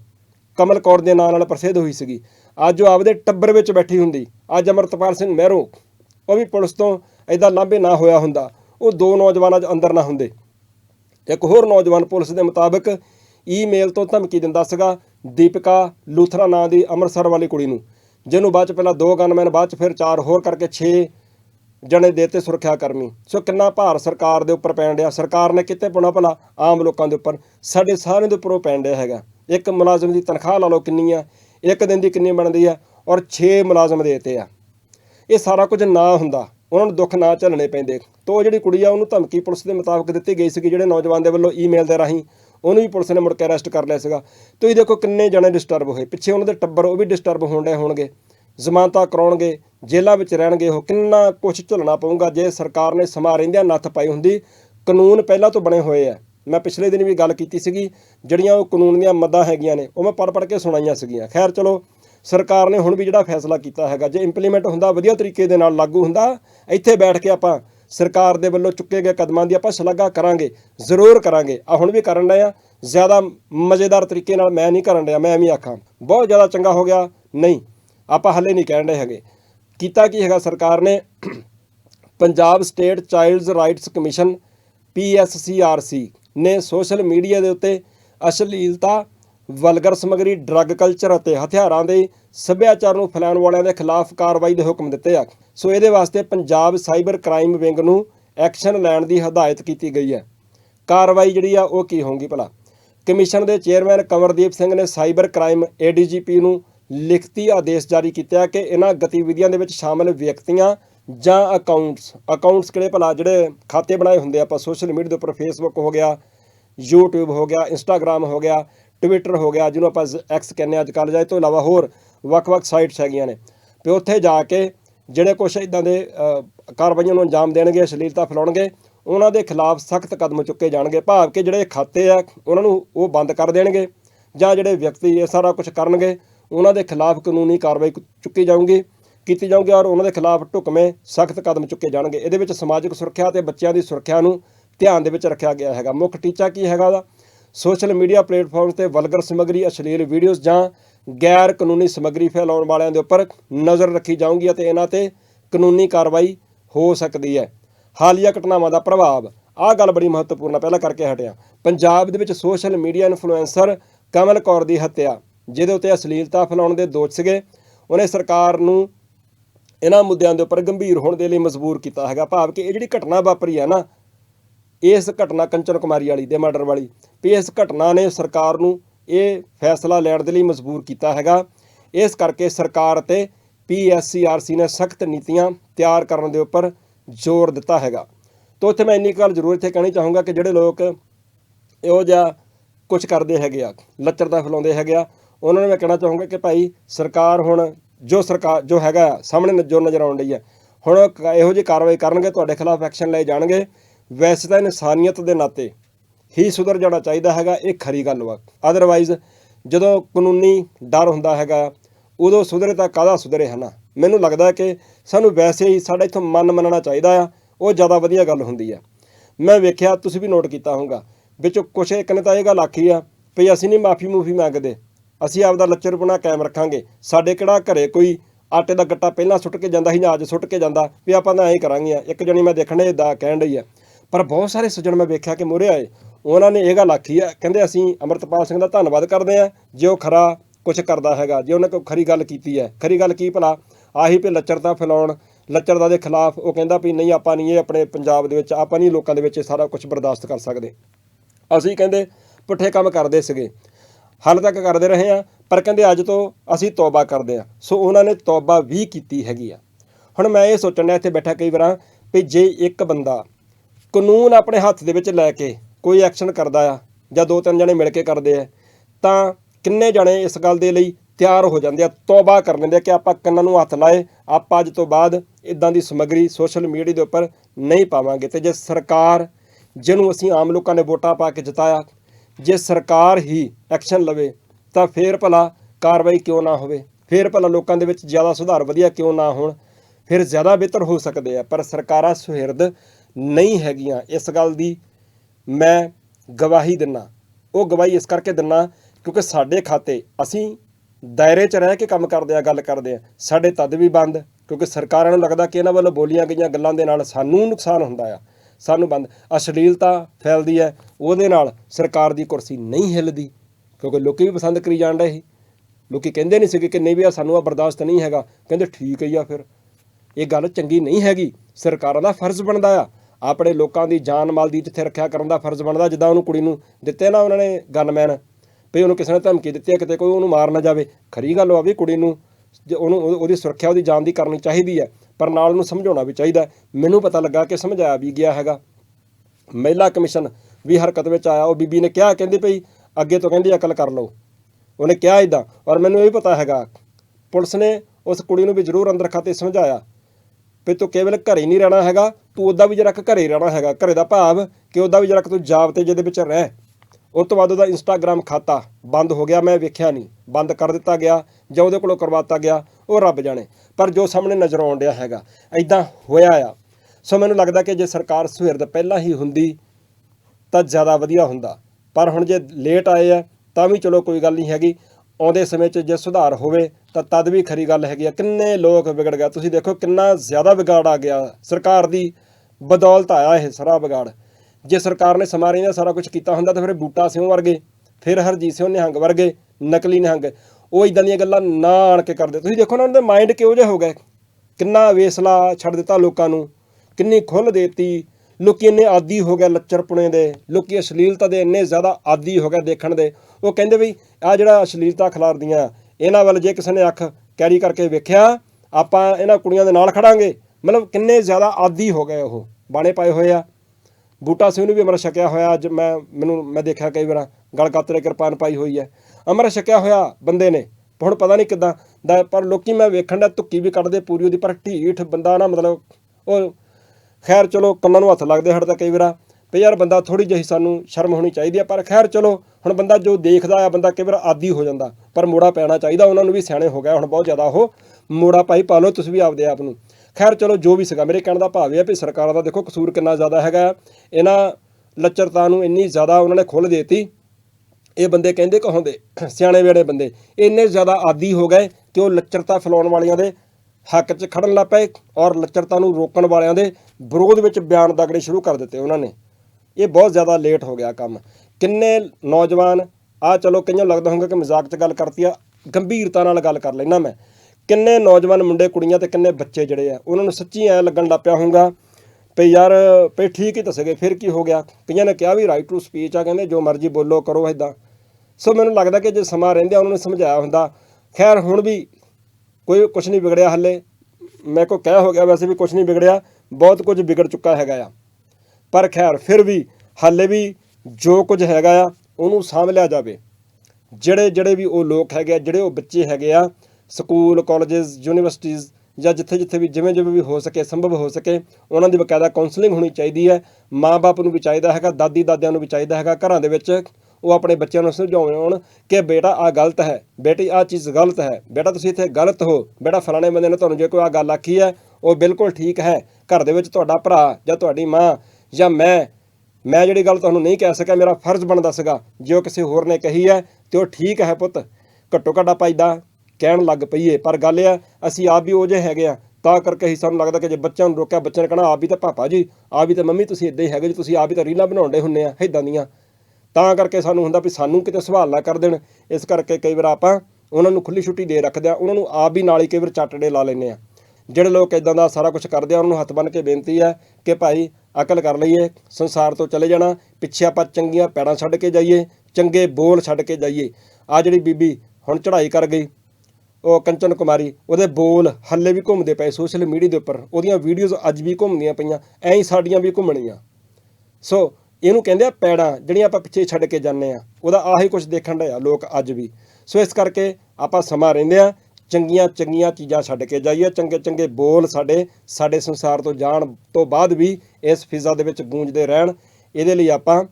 ਕਮਲ ਕੌਰ ਦੇ ਨਾਂ ਨਾਲ ਪ੍ਰਸਿੱਧ ਹੋਈ ਸੀਗੀ। ਅੱਜ ਉਹ ਆਪਦੇ ਟੱਬਰ ਵਿੱਚ ਬੈਠੀ ਹੁੰਦੀ। ਅੱਜ ਅਮਰਤਪਾਲ ਸਿੰਘ ਮਹਿਰੋ, ਉਹ ਵੀ ਪੁਲਿਸ ਤੋਂ ਐਦਾਂ ਲਾਂਭੇ ਨਾ ਹੋਇਆ ਹੁੰਦਾ। ਉਹ ਦੋ ਨੌਜਵਾਨਾਂ 'ਚ ਅੰਦਰ ਨਾ ਹੁੰਦੇ। ਇੱਕ ਹੋਰ ਨੌਜਵਾਨ ਪੁਲਿਸ ਦੇ ਮੁਤਾਬਕ ਈਮੇਲ ਤੋਂ ਧਮਕੀ ਦਿੰਦਾ ਸੀਗਾ ਦੀਪਿਕਾ ਲੂਥਰਾ ਨਾਂ ਦੀ ਅੰਮ੍ਰਿਤਸਰ ਵਾਲੀ ਕੁੜੀ ਨੂੰ, ਜਿਹਨੂੰ ਬਾਅਦ ਚ ਪਹਿਲਾਂ ਦੋ ਗਨਮੈਨ ਬਾਅਦ ਚ ਫਿਰ ਚਾਰ ਹੋਰ ਕਰਕੇ 6 ਜਣੇ ਦੇਤੇ ਸੁਰੱਖਿਆ ਕਰਮੀ। ਸੋ ਕਿੰਨਾ ਭਾਰ ਸਰਕਾਰ ਦੇ ਉੱਪਰ ਪੈਣ ਡਿਆ। ਸਰਕਾਰ ਨੇ ਕਿਤੇ ਪੁਣਾ ਭਲਾ ਆਮ ਲੋਕਾਂ ਦੇ ਉੱਪਰ। ਸਾਡੇ ਸਾਰਿਆਂ ਦੇ ਉੱਪਰੋਂ ਪੈਣ ਡਿਆ ਹੈਗਾ। ਇੱਕ ਮੁਲਾਜ਼ਮ ਦੀ ਤਨਖਾਹ ਲਾ ਲਓ ਕਿੰਨੀ ਆ, ਇੱਕ ਦਿਨ ਦੀ ਕਿੰਨੀ ਬਣਦੀ ਆ ਔਰ 6 ਮੁਲਾਜ਼ਮ ਦੇਤੇ ਆ। ਇਹ ਸਾਰਾ ਕੁਝ ਨਾ ਹੁੰਦਾ। ਉਹਨਾਂ ਨੂੰ ਦੁੱਖ ਨਾ ਝੱਲਣੇ ਪੈਂਦੇ। ਤੋਂ ਉਹ ਜਿਹੜੀ ਕੁੜੀ ਆ, ਉਹਨੂੰ ਧਮਕੀ ਪੁਲਿਸ ਦੇ ਮੁਤਾਬਕ ਦਿੱਤੀ ਗਈ ਸੀਗੀ, ਜਿਹੜੇ ਨੌਜਵਾਨ ਦੇ ਵੱਲੋਂ ਈਮੇਲ ਦੇ ਰਾਹੀਂ। ਉਹਨੂੰ ਵੀ ਪੁਲਿਸ ਨੇ ਮੁੜ ਕੇ ਅਰੈਸਟ ਕਰ ਲਿਆ ਸੀਗਾ। ਤੁਸੀਂ ਦੇਖੋ ਕਿੰਨੇ ਜਣੇ ਡਿਸਟਰਬ ਹੋਏ। ਪਿੱਛੇ ਉਹਨਾਂ ਦੇ ਟੱਬਰ, ਉਹ ਵੀ ਡਿਸਟਰਬ ਹੋਣ ਡਏ ਹੋਣਗੇ। ਜ਼ਮਾਨਤਾਂ ਕਰਾਉਣਗੇ, ਜੇਲ੍ਹਾਂ ਵਿੱਚ ਰਹਿਣਗੇ, ਉਹ ਕਿੰਨਾ ਕੁਝ ਝੱਲਣਾ ਪਊਗਾ, ਜੇ ਸਰਕਾਰ ਨੇ ਸਮਾਂ ਰਹਿੰਦਿਆਂ ਨੱਥ ਪਾਈ ਹੁੰਦੀ। ਕਾਨੂੰਨ ਪਹਿਲਾਂ ਤੋਂ ਬਣੇ ਹੋਏ ਆ। ਮੈਂ ਪਿਛਲੇ ਦਿਨ ਵੀ ਗੱਲ ਕੀਤੀ ਸੀਗੀ, ਜਿਹੜੀਆਂ ਉਹ ਕਾਨੂੰਨ ਦੀਆਂ ਮੱਦਾਂ ਹੈਗੀਆਂ ਨੇ, ਉਹ ਮੈਂ ਪੜ੍ਹ ਪੜ੍ਹ ਕੇ ਸੁਣਾਈਆਂ ਸੀਗੀਆਂ। ਖੈਰ, ਚਲੋ ਸਰਕਾਰ ਨੇ ਹੁਣ ਵੀ ਜਿਹੜਾ ਫੈਸਲਾ ਕੀਤਾ ਹੈਗਾ, ਜੇ ਇੰਪਲੀਮੈਂਟ ਹੁੰਦਾ, ਵਧੀਆ ਤਰੀਕੇ ਦੇ ਨਾਲ ਲਾਗੂ ਹੁੰਦਾ, ਇੱਥੇ ਬੈਠ ਕੇ ਆਪਾਂ ਸਰਕਾਰ ਦੇ ਵੱਲੋਂ ਚੁੱਕੇ ਗਏ ਕਦਮਾਂ ਦੀ ਆਪਾਂ ਸ਼ਲਾਘਾ ਕਰਾਂਗੇ, ਜ਼ਰੂਰ ਕਰਾਂਗੇ। ਆ ਹੁਣ ਵੀ ਕਰਨ ਡਏ ਆ। ਜ਼ਿਆਦਾ ਮਜ਼ੇਦਾਰ ਤਰੀਕੇ ਨਾਲ ਮੈਂ ਨਹੀਂ ਕਰਨ ਡਿਆ, ਮੈਂ ਐਵੇਂ ਆਖਾਂ। ਬਹੁਤ ਜ਼ਿਆਦਾ ਚੰਗਾ ਹੋ ਗਿਆ, ਨਹੀਂ, ਆਪਾਂ ਹੱਲੇ ਨਹੀਂ ਕਹਿਣ ਡਏ ਹੈਗੇ। ਕੀਤਾ ਕੀ ਹੈਗਾ ਸਰਕਾਰ ਨੇ? Punjab state childs rights commission PSCRC ਨੇ ਸੋਸ਼ਲ ਮੀਡੀਆ ਦੇ ਉੱਤੇ ਅਸ਼ਲੀਲਤਾ ਵਲਗਰ ਸਮਗਰੀ, ਡਰੱਗ ਕਲਚਰ ਅਤੇ ਹਥਿਆਰਾਂ ਦੇ ਸੱਭਿਆਚਾਰ ਨੂੰ ਫੈਲਾਉਣ ਵਾਲਿਆਂ ਦੇ ਖਿਲਾਫ ਕਾਰਵਾਈ ਦੇ ਹੁਕਮ ਦਿੱਤੇ ਆ। ਸੋ ਇਹਦੇ ਵਾਸਤੇ ਪੰਜਾਬ ਸਾਈਬਰ ਕ੍ਰਾਈਮ ਵਿੰਗ ਨੂੰ ਐਕਸ਼ਨ ਲੈਣ ਦੀ ਹਦਾਇਤ ਕੀਤੀ ਗਈ ਹੈ। ਕਾਰਵਾਈ ਜਿਹੜੀ ਆ, ਉਹ ਕੀ ਹੋਊਗੀ ਭਲਾ? ਕਮਿਸ਼ਨ ਦੇ ਚੇਅਰਮੈਨ ਕਮਰਦੀਪ ਸਿੰਘ ਨੇ ਸਾਈਬਰ ਕ੍ਰਾਈਮ ਏਡੀਜੀਪੀ ਨੂੰ ਲਿਖਤੀ ਆਦੇਸ਼ ਜਾਰੀ ਕੀਤਾ ਕਿ ਇਹਨਾਂ ਗਤੀਵਿਧੀਆਂ ਦੇ ਵਿੱਚ ਸ਼ਾਮਲ ਵਿਅਕਤੀਆਂ ਜਾਂ ਅਕਾਊਂਟਸ ਅਕਾਊਂਟਸ ਕਿਹੜੇ ਭਲਾ, ਜਿਹੜੇ ਖਾਤੇ ਬਣਾਏ ਹੁੰਦੇ ਆ, ਆਪਾਂ ਸੋਸ਼ਲ ਮੀਡੀਆ ਦੇ ਉੱਪਰ ਫੇਸਬੁੱਕ ਹੋ ਗਿਆ, YouTube ਹੋ ਗਿਆ, Instagram ਹੋ ਗਿਆ ਟਵਿੱਟਰ ਹੋ ਗਿਆ, ਜਿਹਨੂੰ ਆਪਾਂ ਐਕਸ ਕਹਿੰਦੇ ਅੱਜ ਕੱਲ੍ਹ, ਜਾਂ ਇਹ ਤੋਂ ਇਲਾਵਾ ਹੋਰ ਵੱਖ-ਵੱਖ ਸਾਈਟਸ ਹੈਗੀਆਂ ਨੇ। ਤੇ ਉੱਥੇ ਜਾ ਕੇ ਜਿਹੜੇ ਕੁਛ ਇਦਾਂ ਦੇ ਕਾਰਵਾਈਆਂ ਨੂੰ ਅੰਜਾਮ ਦੇਣਗੇ, ਅਸ਼ਲੀਲਤਾ ਫੈਲਾਉਣਗੇ, ਉਹਨਾਂ ਦੇ ਖਿਲਾਫ ਸਖਤ ਕਦਮ ਚੁੱਕੇ ਜਾਣਗੇ। ਭਾਵ ਕਿ ਜਿਹੜੇ ਖਾਤੇ ਆ, ਉਹਨਾਂ ਨੂੰ ਉਹ ਬੰਦ ਕਰ ਦੇਣਗੇ, ਜਾਂ ਜਿਹੜੇ ਵਿਅਕਤੀ ਇਹ ਸਾਰਾ ਕੁਝ ਕਰਨਗੇ, ਉਹਨਾਂ ਦੇ ਖਿਲਾਫ ਕਾਨੂੰਨੀ ਕਾਰਵਾਈ ਚੁੱਕੀ ਜਾਊਗੀ, ਕੀਤੀ ਜਾਊਗੀ ਔਰ ਉਹਨਾਂ ਦੇ ਖਿਲਾਫ ਢੁਕਵੇਂ ਸਖਤ ਕਦਮ ਚੁੱਕੇ ਜਾਣਗੇ। ਇਹਦੇ ਵਿੱਚ ਸਮਾਜਿਕ ਸੁਰੱਖਿਆ ਤੇ ਬੱਚਿਆਂ ਦੀ ਸੁਰੱਖਿਆ ਨੂੰ ਧਿਆਨ ਦੇ ਵਿੱਚ ਰੱਖਿਆ ਗਿਆ ਹੈਗਾ। ਮੁੱਖ ਟੀਚਾ ਕੀ ਹੈਗਾ ਉਹਦਾ? ਸੋਸ਼ਲ ਮੀਡੀਆ ਪਲੇਟਫਾਰਮਸ ਤੇ ਵਲਗਰ ਸਮੱਗਰੀ ਅਸ਼ਲੀਲ ਵੀਡੀਓਜ਼ ਜਾਂ ਗੈਰ ਕਾਨੂੰਨੀ ਸਮੱਗਰੀ ਫੈਲਾਉਣ ਵਾਲਿਆਂ ਦੇ ਉੱਪਰ ਨਜ਼ਰ ਰੱਖੀ ਜਾਊਗੀ ਅਤੇ ਇਹਨਾਂ ਤੇ ਕਾਨੂੰਨੀ ਕਾਰਵਾਈ ਹੋ ਸਕਦੀ ਹੈ। ਹਾਲੀਆ ਘਟਨਾਵਾਂ ਦਾ ਪ੍ਰਭਾਵ ਆਹ ਗੱਲ ਬੜੀ ਮਹੱਤਵਪੂਰਨ ਪਹਿਲਾਂ ਕਰਕੇ ਹਟਿਆ। ਪੰਜਾਬ ਦੇ ਵਿੱਚ social media influencer Kamal Kaur ਦੀ ਹੱਤਿਆ, ਜਿਹਦੇ ਉੱਤੇ ਅਸ਼ਲੀਲਤਾ ਫੈਲਾਉਣ ਦੇ ਦੋਸ਼ ਸੀਗੇ। ਉਹਨੇ ਸਰਕਾਰ ਨੂੰ ਇਹਨਾਂ ਮੁੱਦਿਆਂ ਦੇ ਉੱਪਰ ਗੰਭੀਰ ਹੋਣ ਦੇ ਲਈ ਮਜਬੂਰ ਕੀਤਾ ਹੈਗਾ। ਭਾਵ ਕਿ ਇਹ ਜਿਹੜੀ ਘਟਨਾ ਵਾਪਰੀ ਹੈ ਨਾ ਇਸ ਘਟਨਾ ਕੰਚਨ ਕੁਮਾਰੀ ਵਾਲੀ ਦੇ ਮਰਡਰ ਵਾਲੀ ਵੀ ਇਸ ਘਟਨਾ ਨੇ ਸਰਕਾਰ ਨੂੰ ਇਹ ਫੈਸਲਾ ਲੈਣ ਦੇ ਲਈ ਮਜਬੂਰ ਕੀਤਾ ਹੈਗਾ। ਇਸ ਕਰਕੇ ਸਰਕਾਰ ਅਤੇ ਪੀਐਸਸੀਆਰਸੀ ਨੇ ਸਖਤ ਨੀਤੀਆਂ ਤਿਆਰ ਕਰਨ ਦੇ ਉੱਪਰ ਜ਼ੋਰ ਦਿੱਤਾ ਹੈਗਾ। ਤੋਂ ਇੱਥੇ ਮੈਂ ਇੰਨੀ ਕੁ ਗੱਲ ਜ਼ਰੂਰ ਇੱਥੇ ਕਹਿਣੀ ਚਾਹੂੰਗਾ ਕਿ ਜਿਹੜੇ ਲੋਕ ਇਹੋ ਜਿਹਾ ਕੁਝ ਕਰਦੇ ਹੈਗੇ ਆ ਲੱਚਰਤਾ ਫੈਲਾਉਂਦੇ ਹੈਗੇ ਆ ਉਹਨਾਂ ਨੂੰ ਮੈਂ ਕਹਿਣਾ ਚਾਹੂੰਗਾ ਕਿ ਭਾਈ ਸਰਕਾਰ ਹੁਣ ਜੋ ਸਰਕਾਰ ਜੋ ਹੈਗਾ ਆ, ਸਾਹਮਣੇ ਜੋ ਨਜ਼ਰ ਆਉਣ ਡਈ ਹੈ ਹੁਣ ਇਹੋ ਜਿਹੀ ਕਾਰਵਾਈ ਕਰਨਗੇ ਤੁਹਾਡੇ ਖਿਲਾਫ ਐਕਸ਼ਨ ਲਏ ਜਾਣਗੇ। ਵੈਸੇ ਤਾਂ ਇਨਸਾਨੀਅਤ ਦੇ ਨਾਤੇ ਹੀ ਸੁਧਰ ਜਾਣਾ ਚਾਹੀਦਾ ਹੈਗਾ, ਇਹ ਖਰੀ ਗੱਲ ਵਾ। ਅਦਰਵਾਈਜ਼ ਜਦੋਂ ਕਾਨੂੰਨੀ ਡਰ ਹੁੰਦਾ ਹੈਗਾ, ਉਦੋਂ ਸੁਧਰੇ ਤਾਂ ਕਾਹਦਾ ਸੁਧਰੇ ਹਨਾ? ਮੈਨੂੰ ਲੱਗਦਾ ਕਿ ਸਾਨੂੰ ਵੈਸੇ ਹੀ ਸਾਡਾ ਇਥੋਂ ਮਨ ਮੰਨਣਾ ਚਾਹੀਦਾ ਆ, ਉਹ ਜ਼ਿਆਦਾ ਵਧੀਆ ਗੱਲ ਹੁੰਦੀ ਆ। ਮੈਂ ਵੇਖਿਆ, ਤੁਸੀਂ ਵੀ ਨੋਟ ਕੀਤਾ ਹੋਊਗਾ, ਵਿੱਚੋਂ ਕੁਛ ਇੱਕ ਨੇ ਤਾਂ ਇਹ ਗੱਲ ਆਖੀ ਆ ਵੀ ਅਸੀਂ ਨਹੀਂ ਮਾਫੀ ਮੂਫੀ ਮੰਗਦੇ। ਅਸੀਂ ਆਪਦਾ ਲੱਚਰਪੁਣਾ ਕਾਇਮ ਰੱਖਾਂਗੇ। ਸਾਡੇ ਕਿਹੜਾ ਘਰੇ ਕੋਈ ਆਟੇ ਦਾ ਗੱਟਾ ਪਹਿਲਾਂ ਸੁੱਟ ਕੇ ਜਾਂਦਾ ਸੀ ਜਾਂ ਅੱਜ ਸੁੱਟ ਕੇ ਜਾਂਦਾ, ਵੀ ਆਪਾਂ ਤਾਂ ਐਂ ਕਰਾਂਗੇ ਇੱਕ ਜਣੀ ਮੈਂ ਦੇਖਣੇ ਦਾ ਕਹਿਣ ਡਈ ਆ। ਪਰ ਬਹੁਤ ਸਾਰੇ ਸੱਜਣ ਮੈਂ ਵੇਖਿਆ ਕਿ ਮੂਹਰੇ ਆਏ। ਉਹਨਾਂ ਨੇ ਇਹ ਗੱਲ ਆਖੀ ਆ, ਕਹਿੰਦੇ ਅਸੀਂ ਅਮਰਤਪਾਲ ਸਿੰਘ ਦਾ ਧੰਨਵਾਦ ਕਰਦੇ ਆ ਜੇ ਉਹ ਖਰਾ ਕੁਝ ਕਰਦਾ ਹੈਗਾ, ਜੇ ਉਹਨੇ ਕੋਈ ਖਰੀ ਗੱਲ ਕੀਤੀ ਹੈ। ਖਰੀ ਗੱਲ ਕੀ ਭਲਾ? ਆਹੀ ਵੀ ਲੱਚਰਤਾ ਫੈਲਾਉਣ ਲੱਚਰਤਾ ਦੇ ਖਿਲਾਫ ਉਹ ਕਹਿੰਦਾ ਵੀ ਨਹੀਂ, ਆਪਾਂ ਨਹੀਂ ਇਹ ਆਪਣੇ ਪੰਜਾਬ ਦੇ ਵਿੱਚ, ਆਪਾਂ ਨਹੀਂ ਲੋਕਾਂ ਦੇ ਵਿੱਚ ਇਹ ਸਾਰਾ ਕੁਝ ਬਰਦਾਸ਼ਤ ਕਰ ਸਕਦੇ। ਅਸੀਂ ਕਹਿੰਦੇ ਪੁੱਠੇ ਕੰਮ ਕਰਦੇ ਸੀਗੇ। ਹਾਲ ਤੱਕ ਕਰਦੇ ਰਹੇ ਆ ਪਰ ਕਹਿੰਦੇ ਅੱਜ ਤੋਂ ਅਸੀਂ ਤੌਬਾ ਕਰਦੇ ਆ ਸੋ ਉਹਨਾਂ ਨੇ ਤੌਬਾ ਵੀ ਕੀਤੀ ਹੈਗੀ ਆ। ਹੁਣ ਮੈਂ ਇਹ ਸੋਚਣ ਡਿਆ ਇੱਥੇ ਬੈਠਾ ਕਈ ਵਾਰਾਂ ਵੀ ਜੇ ਇੱਕ ਬੰਦਾ ਕਾਨੂੰਨ ਆਪਣੇ ਹੱਥ ਦੇ ਵਿੱਚ ਲੈ ਕੇ ਕੋਈ ਐਕਸ਼ਨ ਕਰਦਾ ਆ, ਜਾਂ ਦੋ ਤਿੰਨ ਜਣੇ ਮਿਲ ਕੇ ਕਰਦੇ ਆ, ਤਾਂ ਕਿੰਨੇ ਜਣੇ ਇਸ ਗੱਲ ਦੇ ਲਈ ਤਿਆਰ ਹੋ ਜਾਂਦੇ ਆ, ਤੌਬਾ ਕਰ ਲੈਂਦੇ ਆ ਕਿ ਆਪਾਂ ਕੰਨਾਂ ਨੂੰ ਹੱਥ ਲਾਏ, ਆਪਾਂ ਅੱਜ ਤੋਂ ਬਾਅਦ ਇਦਾਂ ਦੀ ਸਮੱਗਰੀ ਸੋਸ਼ਲ ਮੀਡੀਆ ਦੇ ਉੱਪਰ ਨਹੀਂ ਪਾਵਾਂਗੇ। ਤੇ ਜੇ ਸਰਕਾਰ, ਜਿਹਨੂੰ ਅਸੀਂ ਆਮ ਲੋਕਾਂ ਨੇ ਵੋਟਾਂ ਪਾ ਕੇ ਜਿਤਾਇਆ, ਜੇ ਸਰਕਾਰ ਹੀ ਐਕਸ਼ਨ ਲਵੇ, ਤਾਂ ਫੇਰ ਭਲਾ ਕਾਰਵਾਈ ਕਿਉਂ ਨਾ ਹੋਵੇ? ਫੇਰ ਭਲਾ ਲੋਕਾਂ ਦੇ ਵਿੱਚ ਜ਼ਿਆਦਾ ਸੁਧਾਰ ਵਧੀਆ ਕਿਉਂ ਨਾ ਹੋਣ? ਫਿਰ ਜ਼ਿਆਦਾ ਬਿਹਤਰ ਹੋ ਸਕਦੇ ਆ, ਪਰ ਸਰਕਾਰਾਂ ਸੁਹਿਰਦ ਨਹੀਂ ਹੈਗੀਆਂ। ਇਸ ਗੱਲ ਦੀ ਮੈਂ ਗਵਾਹੀ ਦਿੰਨਾ। ਉਹ ਗਵਾਹੀ ਇਸ ਕਰਕੇ ਦਿੰਨਾ ਕਿਉਂਕਿ ਸਾਡੇ ਖਾਤੇ ਅਸੀਂ ਦਾਇਰੇ 'ਚ ਰਹਿ ਕੇ ਕੰਮ ਕਰਦੇ ਆ, ਗੱਲ ਕਰਦੇ ਆ। ਸਾਡੇ ਤਦ ਵੀ ਬੰਦ ਕਿਉਂਕਿ ਸਰਕਾਰਾਂ ਨੂੰ ਲੱਗਦਾ ਕਿ ਇਹਨਾਂ ਵੱਲੋਂ ਬੋਲੀਆਂ ਗਈਆਂ ਗੱਲਾਂ ਦੇ ਨਾਲ ਸਾਨੂੰ ਨੁਕਸਾਨ ਹੁੰਦਾ ਆ। ਸਾਨੂੰ ਬੰਦ। ਅਸ਼ਲੀਲਤਾ ਫੈਲਦੀ ਹੈ। ਉਹਦੇ ਨਾਲ ਸਰਕਾਰ ਦੀ ਕੁਰਸੀ ਨਹੀਂ ਹਿੱਲਦੀ ਕਿਉਂਕਿ ਲੋਕੀ ਵੀ ਪਸੰਦ ਕਰੀ ਜਾਣ ਰਹੇ। ਸੀ ਲੋਕੀ ਕਹਿੰਦੇ ਨਹੀਂ ਸੀਗੇ ਕਿ ਨਹੀਂ ਵੀ ਆ ਸਾਨੂੰ ਆ ਬਰਦਾਸ਼ਤ ਨਹੀਂ ਹੈਗਾ। ਕਹਿੰਦੇ ਠੀਕ ਹੀ ਆ ਫਿਰ। ਇਹ ਗੱਲ ਚੰਗੀ ਨਹੀਂ ਹੈਗੀ। ਸਰਕਾਰਾਂ ਦਾ ਫਰਜ਼ ਬਣਦਾ ਆ। ਆਪਣੇ ਲੋਕਾਂ ਦੀ ਜਾਨ ਮਾਲ ਦੀ ਜਿੱਥੇ ਰੱਖਿਆ ਕਰਨ ਦਾ ਫਰਜ਼ ਬਣਦਾ, ਜਿੱਦਾਂ ਉਹਨੂੰ ਕੁੜੀ ਨੂੰ ਦਿੱਤੇ ਨਾ ਉਹਨਾਂ ਨੇ ਗਨਮੈਨ ਵੀ ਉਹਨੂੰ ਕਿਸੇ ਨੇ ਧਮਕੀ ਦਿੱਤੀ ਹੈ, ਕਿਤੇ ਕੋਈ ਉਹਨੂੰ ਮਾਰ ਨਾ ਜਾਵੇ। ਖਰੀ ਗੱਲ ਆ ਵੀ ਕੁੜੀ ਨੂੰ ਜੇ ਉਹਨੂੰ ਉਹ- ਉਹਦੀ ਸੁਰੱਖਿਆ, ਉਹਦੀ ਜਾਨ ਦੀ ਕਰਨੀ ਚਾਹੀਦੀ ਹੈ, ਪਰ ਨਾਲ ਉਹਨੂੰ ਸਮਝਾਉਣਾ ਵੀ ਚਾਹੀਦਾ ਮੈਨੂੰ ਪਤਾ ਲੱਗਾ ਕਿ ਸਮਝਾਇਆ ਵੀ ਗਿਆ ਹੈਗਾ। ਮਹਿਲਾ ਕਮਿਸ਼ਨ ਵੀ ਹਰਕਤ ਵਿੱਚ ਆਇਆ, ਉਹ ਬੀਬੀ ਨੇ ਕਿਹਾ, ਕਹਿੰਦੀ ਭਈ ਅੱਗੇ ਤੋਂ ਕਹਿੰਦੀ ਅਕਲ ਕਰ ਲਓ। ਉਹਨੇ ਕਿਹਾ ਇਦਾਂ ਔਰ ਮੈਨੂੰ ਇਹ ਵੀ ਪਤਾ ਹੈਗਾ, ਪੁਲਿਸ ਨੇ ਉਸ ਕੁੜੀ ਨੂੰ ਵੀ ਜ਼ਰੂਰ ਅੰਦਰ ਖਾਤੇ ਸਮਝਾਇਆ। ਵੀ ਤੂੰ ਕੇਵਲ ਘਰੇ ਹੀ ਨਹੀਂ ਰਹਿਣਾ ਹੈਗਾ, ਤੂੰ ਉਹਦਾ ਵੀ ਜਰਾ ਘਰੇ ਹੀ ਰਹਿਣਾ ਹੈਗਾ, ਘਰੇ ਦਾ ਭਾਵ ਕਿ ਉਹਦਾ ਵੀ ਜਰਾ ਤੂੰ ਜਾਬਤੇ ਜਿਹਦੇ ਵਿੱਚ ਰਹਿ। ਉਸ ਤੋਂ ਬਾਅਦ ਉਹਦਾ ਇੰਸਟਾਗ੍ਰam ਖਾਤਾ ਬੰਦ ਹੋ ਗਿਆ, ਮੈਂ ਵੇਖਿਆ ਨਹੀਂ। ਬੰਦ ਕਰ ਦਿੱਤਾ ਗਿਆ, ਜਾਂ ਉਹਦੇ ਕੋਲੋਂ ਕਰਵਾਤਾ ਗਿਆ, ਉਹ ਰੱਬ ਜਾਣੇ। ਪਰ ਜੋ ਸਾਹਮਣੇ ਨਜ਼ਰ ਆਉਣ ਡਿਆ ਹੈਗਾ ਐਦਾਂ ਹੋਇਆ ਆ। ਸੋ ਮੈਨੂੰ ਲੱਗਦਾ ਕਿ ਜੇ ਸਰਕਾਰ ਸੁਹਿਰਦ ਪਹਿਲਾਂ ਹੀ ਹੁੰਦੀ, ਤਾਂ ਜ਼ਿਆਦਾ ਵਧੀਆ ਹੁੰਦਾ। ਪਰ ਹੁਣ ਜੇ ਲੇਟ ਆਏ ਆ, ਤਾਂ ਵੀ ਚਲੋ ਕੋਈ ਗੱਲ ਨਹੀਂ ਹੈਗੀ। ਆਉਂਦੇ ਸਮੇਂ 'ਚ ਜੇ ਸੁਧਾਰ ਹੋਵੇ ਤਾਂ ਤਦ ਵੀ ਖਰੀ ਗੱਲ ਹੈਗੀ ਆ। ਕਿੰਨੇ ਲੋਕ ਵਿਗੜ ਗਏ। ਤੁਸੀਂ ਦੇਖੋ ਕਿੰਨਾ ਜ਼ਿਆਦਾ ਵਿਗਾੜ ਆ ਗਿਆ। ਸਰਕਾਰ ਦੀ ਬਦੌਲਤ ਆਇਆ ਇਹ ਸਾਰਾ ਵਿਗਾੜ। ਜੇ ਸਰਕਾਰ ਨੇ ਸਮਾਰੀ ਦਾ ਸਾਰਾ ਕੁਝ ਕੀਤਾ ਹੁੰਦਾ ਤਾਂ ਫਿਰ ਬੂਟਾ ਸਿਉਂ ਵਰਗੇ, ਫਿਰ ਹਰਜੀਤ ਸਿੰਘ ਨਿਹੰਗ ਵਰਗੇ, ਨਕਲੀ ਨਿਹੰਗ, ਉਹ ਇਦਾਂ ਦੀਆਂ ਗੱਲਾਂ ਨਾ ਆਣ ਕੇ ਕਰਦੇ। ਤੁਸੀਂ ਦੇਖੋ ਨਾ ਉਹਨਾਂ ਦੇ ਮਾਈਂਡ ਕਿਹੋ ਜਿਹਾ ਹੋ ਗਏ। ਕਿੰਨਾ ਵੇਸਲਾ ਛੱਡ ਦਿੱਤਾ ਲੋਕਾਂ ਨੂੰ। ਕਿੰਨੀ ਖੁੱਲ੍ਹ ਦੇਤੀ। ਲੋਕੀ ਇੰਨੇ ਆਦੀ ਹੋ ਗਏ ਲੱਚਰਪੁਣੇ ਦੇ। ਲੋਕੀ ਅਸ਼ਲੀਲਤਾ ਦੇ ਇੰਨੇ ਜ਼ਿਆਦਾ ਆਦੀ ਹੋ ਗਏ ਦੇਖਣ ਦੇ। ਉਹ ਕਹਿੰਦੇ ਵੀ ਆ ਜਿਹੜਾ ਅਸ਼ਲੀਲਤਾ ਖਿਲਾਰਦੀਆਂ ਇਹਨਾਂ ਵੱਲ ਜੇ ਕਿਸੇ ਨੇ ਅੱਖ ਕੈਰੀ ਕਰਕੇ ਵੇਖਿਆ, ਆਪਾਂ ਇਹਨਾਂ ਕੁੜੀਆਂ ਦੇ ਨਾਲ ਖੜਾਂਗੇ। ਮਤਲਬ ਕਿੰਨੇ ਜ਼ਿਆਦਾ ਆਦੀ ਹੋ ਗਏ ਉਹ, ਬਾਣੇ ਪਾਏ ਹੋਏ ਆ। ਬੂਟਾ ਸਿੰਘ ਨੂੰ ਵੀ ਅਮਰ ਛਕਿਆ ਹੋਇਆ, ਅੱਜ ਮੈਂ, ਮੈਨੂੰ, ਮੈਂ ਦੇਖਿਆ ਕਈ ਵਾਰ, ਗਲ ਕਾਤਰੇ ਕਿਰਪਾਨ ਪਾਈ ਹੋਈ ਹੈ। ਅਮਰ ਛਕਿਆ ਹੋਇਆ ਬੰਦੇ ਨੇ, ਹੁਣ ਪਤਾ ਨਹੀਂ ਕਿਦਾਂ ਦਾ, ਪਰ ਲੋਕੀ ਮੈਂ ਵੇਖਣ ਦਾ ਤੁੱਕੀ ਵੀ ਕੱਢਦੇ ਪੂਰੀ ਉਹਦੀ, ਪਰ ਢੀਠ ਬੰਦਾ ਨਾ, ਮਤਲਬ ਉਹ, ਖੈਰ ਚਲੋ ਕੰਨਾਂ ਨੂੰ ਹੱਥ ਲੱਗਦੇ ਹਟਦਾ ਕਈ ਵਾਰ। ਵੀ ਯਾਰ ਬੰਦਾ ਥੋੜੀ ਜਿਹੀ ਸਾਨੂੰ ਸ਼ਰਮ ਹੋਣੀ ਚਾਹੀਦੀ ਹੈ ਪਰ ਖੈਰ ਚਲੋ, ਹੁਣ ਬੰਦਾ ਜੋ ਦੇਖਦਾ ਆ, ਬੰਦਾ ਕਈ ਵਾਰ ਆਦੀ ਹੋ ਜਾਂਦਾ, ਪਰ ਮੋੜਾ ਪੈਣਾ ਚਾਹੀਦਾ, ਉਹਨਾਂ ਨੂੰ ਵੀ ਸਿਆਣੇ ਹੋ ਗਿਆ ਹੁਣ ਬਹੁਤ ਜ਼ਿਆਦਾ ਉਹ ਮੋੜਾ ਪਾਈ ਪਾ ਲਓ ਤੁਸੀਂ ਵੀ ਆਪਦੇ ਆਪ ਨੂੰ। ਖੈਰ ਚਲੋ, ਜੋ ਵੀ ਸੀਗਾ, ਮੇਰੇ ਕਹਿਣ ਦਾ ਭਾਵ ਇਹ ਆ ਵੀ ਸਰਕਾਰਾਂ ਦਾ ਦੇਖੋ ਕਸੂਰ ਕਿੰਨਾ ਜ਼ਿਆਦਾ ਹੈਗਾ ਇਹਨਾਂ ਲੱਚਰਤਾ ਨੂੰ ਇੰਨੀ ਜ਼ਿਆਦਾ ਉਹਨਾਂ ਨੇ ਖੁੱਲ੍ਹ ਦੇਤੀ। ਇਹ ਬੰਦੇ ਕਹਿੰਦੇ ਕਹਾਉਂਦੇ ਸਿਆਣੇ ਵੇੜੇ ਬੰਦੇ। ਇੰਨੇ ਜ਼ਿਆਦਾ ਆਦੀ ਹੋ ਗਏ ਕਿ ਉਹ ਲੱਚਰਤਾ ਫੈਲਾਉਣ ਵਾਲਿਆਂ ਦੇ ਹੱਕ 'ਚ ਖੜਨ ਲੱਗ ਪਏ ਔਰ ਲੱਚਰਤਾ ਨੂੰ ਰੋਕਣ ਵਾਲਿਆਂ ਦੇ ਵਿਰੋਧ ਵਿੱਚ ਬਿਆਨ ਦਾਗਣੇ ਸ਼ੁਰੂ ਕਰ ਦਿੱਤੇ ਉਹਨਾਂ ਨੇ। ਇਹ ਬਹੁਤ ਜ਼ਿਆਦਾ ਲੇਟ ਹੋ ਗਿਆ ਕੰਮ। ਕਿੰਨੇ ਨੌਜਵਾਨ ਆ ਚਲੋ ਕਈਆਂ ਲੱਗਦਾ ਹੋਊਗਾ ਕਿ ਮਜ਼ਾਕ 'ਚ ਗੱਲ ਕਰਤੀ ਆ, ਗੰਭੀਰਤਾ ਨਾਲ ਗੱਲ ਕਰ ਲੈਣਾ ਮੈਂ। ਕਿੰਨੇ ਨੌਜਵਾਨ ਮੁੰਡੇ, ਕੁੜੀਆਂ ਤੇ ਕਿੰਨੇ ਬੱਚੇ ਜਿਹੜੇ ਆ, ਉਹਨਾਂ ਨੂੰ ਸੱਚੀ ਐ ਲੱਗਣ ਲੱਗ ਪਿਆ ਹੋਊਗਾ ਵੀ ਯਾਰ, ਵੀ ਠੀਕ ਹੀ ਦੱਸਗੇ ਫਿਰ ਕੀ ਹੋ ਗਿਆ? ਕਈਆਂ ਨੇ ਕਿਹਾ ਵੀ ਰਾਈਟ ਟੂ ਸਪੀਚ ਆ, ਕਹਿੰਦੇ ਜੋ ਮਰਜ਼ੀ ਬੋਲੋ, ਕਰੋ ਇਦਾਂ ਸੋ ਮੈਨੂੰ ਲੱਗਦਾ ਕਿ ਜੇ ਸਮਾਂ ਰਹਿੰਦਿਆਂ ਉਹਨਾਂ ਨੇ ਸਮਝਾਇਆ ਹੁੰਦਾ। ਖੈਰ, ਹੁਣ ਵੀ ਕੋਈ ਕੁਝ ਨਹੀਂ ਵਿਗੜਿਆ ਹੱਲੇ। ਮੈਂ ਕੋ ਕਹਿ ਹੋ ਗਿਆ ਵੈਸੇ ਵੀ ਕੁਝ ਨਹੀਂ ਵਿਗੜਿਆ, ਬਹੁਤ ਕੁਝ ਵਿਗੜ ਚੁੱਕਾ ਹੈਗਾ ਆ। ਪਰ ਖੈਰ, ਫਿਰ ਵੀ ਹਾਲੇ ਵੀ ਜੋ ਕੁਝ ਹੈਗਾ ਆ, ਉਹਨੂੰ ਸਾਂਭ ਲਿਆ ਜਾਵੇ। ਜਿਹੜੇ ਜਿਹੜੇ ਵੀ ਉਹ ਲੋਕ ਹੈਗੇ ਆ, ਜਿਹੜੇ ਉਹ ਬੱਚੇ ਹੈਗੇ ਆ, ਸਕੂਲ, ਕਾਲਜਸ ਯੂਨੀਵਰਸਿਟੀਆਂ ਜਾਂ ਜਿੱਥੇ ਜਿੱਥੇ ਵੀ ਜਿਵੇਂ ਜਿਵੇਂ ਵੀ ਹੋ ਸਕੇ, ਸੰਭਵ ਹੋ ਸਕੇ, ਉਹਨਾਂ ਦੀ ਬਕਾਇਦਾ ਕਾਉਂਸਲਿੰਗ ਹੋਣੀ ਚਾਹੀਦੀ ਹੈ। ਮਾਪੇ ਨੂੰ ਵੀ ਚਾਹੀਦਾ ਹੈਗਾ ਦਾਦੀ ਦਾਦਿਆਂ ਨੂੰ ਵੀ ਚਾਹੀਦਾ ਹੈਗਾ, ਘਰਾਂ ਦੇ ਵਿੱਚ ਉਹ ਆਪਣੇ ਬੱਚਿਆਂ ਨੂੰ ਸਮਝਾਉਣ ਕਿ ਬੇਟਾ ਆ ਗਲਤ ਹੈ, ਬੇਟੀ ਆ ਚੀਜ਼ ਗਲਤ ਹੈ, ਬੇਟਾ, ਤੁਸੀਂ ਇੱਥੇ ਗਲਤ ਹੋ, ਬੇਟਾ, ਫਲਾਣੇ ਬੰਦੇ ਨੇ ਤੁਹਾਨੂੰ ਜੇ ਕੋਈ ਆ ਗੱਲ ਆਖੀ ਹੈ, ਉਹ ਬਿਲਕੁਲ ਠੀਕ ਹੈ, ਘਰ ਦੇ ਵਿੱਚ ਤੁਹਾਡਾ ਭਰਾ ਜਾਂ ਤੁਹਾਡੀ ਮਾਂ ਜਾਂ ਮੈਂ ਮੈਂ ਜਿਹੜੀ ਗੱਲ ਤੁਹਾਨੂੰ ਨਹੀਂ ਕਹਿ ਸਕਿਆ, ਮੇਰਾ ਫਰਜ਼ ਬਣਦਾ ਸੀਗਾ, ਜੇ ਉਹ ਕਿਸੇ ਹੋਰ ਨੇ ਕਹੀ ਹੈ, ਤੇ ਉਹ ਠੀਕ ਹੈ ਪੁੱਤ। ਘੱਟੋ ਘੱਟ ਆਪਾਂ ਏਦਾਂ ਕਹਿਣ ਲੱਗ ਪਈਏ। ਪਰ ਗੱਲ ਇਹ ਆ, ਅਸੀਂ ਆਪ ਵੀ ਉਹ ਜਿਹੇ ਹੈਗੇ ਆ। ਤਾਂ ਕਰਕੇ ਹੀ ਸਾਨੂੰ ਲੱਗਦਾ ਕਿ ਜੇ ਬੱਚਿਆਂ ਨੂੰ ਰੋਕਿਆ, ਬੱਚਿਆਂ ਨੇ ਕਹਣਾ, ਆਪ ਵੀ ਤਾਂ ਪਾਪਾ ਜੀ, ਆਪ ਵੀ ਤਾਂ ਮੰਮੀ, ਤੁਸੀਂ ਇਦਾਂ ਹੀ ਹੈਗੇ ਜੀ, ਤੁਸੀਂ ਆਪ ਵੀ ਤਾਂ ਰੀਲਾਂ ਬਣਾਉਂਦੇ ਹੁੰਨੇ ਆ ਇਦਾਂ ਦੀਆਂ। ਤਾਂ ਕਰਕੇ ਸਾਨੂੰ ਹੁੰਦਾ ਵੀ ਸਾਨੂੰ ਕਿਤੇ ਸਵਾਲ ਨਾ ਕਰ ਦੇਣ। ਇਸ ਕਰਕੇ ਕਈ ਵਾਰ ਆਪਾਂ ਉਹਨਾਂ ਨੂੰ ਖੁੱਲੀ ਛੁੱਟੀ ਦੇ ਰੱਖਦੇ ਆ, ਉਹਨਾਂ ਨੂੰ ਆਪ ਵੀ ਨਾਲ ਹੀ ਕਈ ਵਾਰ ਚਾਟੜੇ ਲਾ ਲੈਂਦੇ ਆ। ਜਿਹੜੇ ਲੋਕ ਇਦਾਂ ਦਾ ਸਾਰਾ ਕੁਝ ਕਰਦੇ ਆ, ਉਹਨਾਂ ਨੂੰ ਹੱਥ ਬੰਨ ਕੇ ਬੇਨਤੀ ਹੈ ਕਿ ਭਾਈ ਅਕਲ ਕਰ ਲਈਏ, ਸੰਸਾਰ ਤੋਂ ਚਲੇ ਜਾਣਾ, ਪਿੱਛੇ ਆਪਾਂ ਚੰਗੀਆਂ ਪੈੜਾਂ ਛੱਡ ਕੇ ਜਾਈਏ, ਚੰਗੇ ਬੋਲ ਛੱਡ ਕੇ ਜਾਈਏ। ਆ ਜਿਹੜੀ ਬੀਬੀ ਹੁਣ ਚੜ੍ਹਾਈ ਕਰ ਗਈ, ਉਹ ਕੰਚਨ ਕੁਮਾਰੀ, ਉਹਦੇ ਬੋਲ ਹੱਲੇ ਵੀ ਘੁੰਮਦੇ ਪਏ ਸੋਸ਼ਲ ਮੀਡੀਆ ਦੇ ਉੱਪਰ, ਉਹਦੀਆਂ ਵੀਡੀਓਜ਼ ਅੱਜ ਵੀ ਘੁੰਮਦੀਆਂ ਪਈਆਂ, ਐਂ ਹੀ ਸਾਡੀਆਂ ਵੀ ਘੁੰਮਣੀਆਂ। ਸੋ ਇਹਨੂੰ ਕਹਿੰਦੇ ਆ ਪੈੜਾਂ, ਜਿਹੜੀਆਂ ਆਪਾਂ ਪਿੱਛੇ ਛੱਡ ਕੇ ਜਾਂਦੇ ਆ, ਉਹਦਾ ਆਹੀ ਕੁਝ ਦੇਖਣ ਦਾ ਆ ਲੋਕ ਅੱਜ ਵੀ। ਸੋ ਇਸ ਕਰਕੇ ਆਪਾਂ ਸਮਾਂ ਰਹਿੰਦੇ ਆ ਚੰਗੀਆਂ ਚੰਗੀਆਂ ਚੀਜ਼ਾਂ ਛੱਡ ਕੇ ਜਾਈਏ, ਚੰਗੇ ਚੰਗੇ ਬੋਲ ਸਾਡੇ ਸਾਡੇ ਸੰਸਾਰ ਤੋਂ ਜਾਣ ਤੋਂ ਬਾਅਦ ਵੀ ਇਸ ਫਿਜ਼ਾ ਦੇ ਵਿੱਚ ਗੂੰਜਦੇ ਰਹਿਣ। ਇਹਦੇ ਲਈ ਆਪਾਂ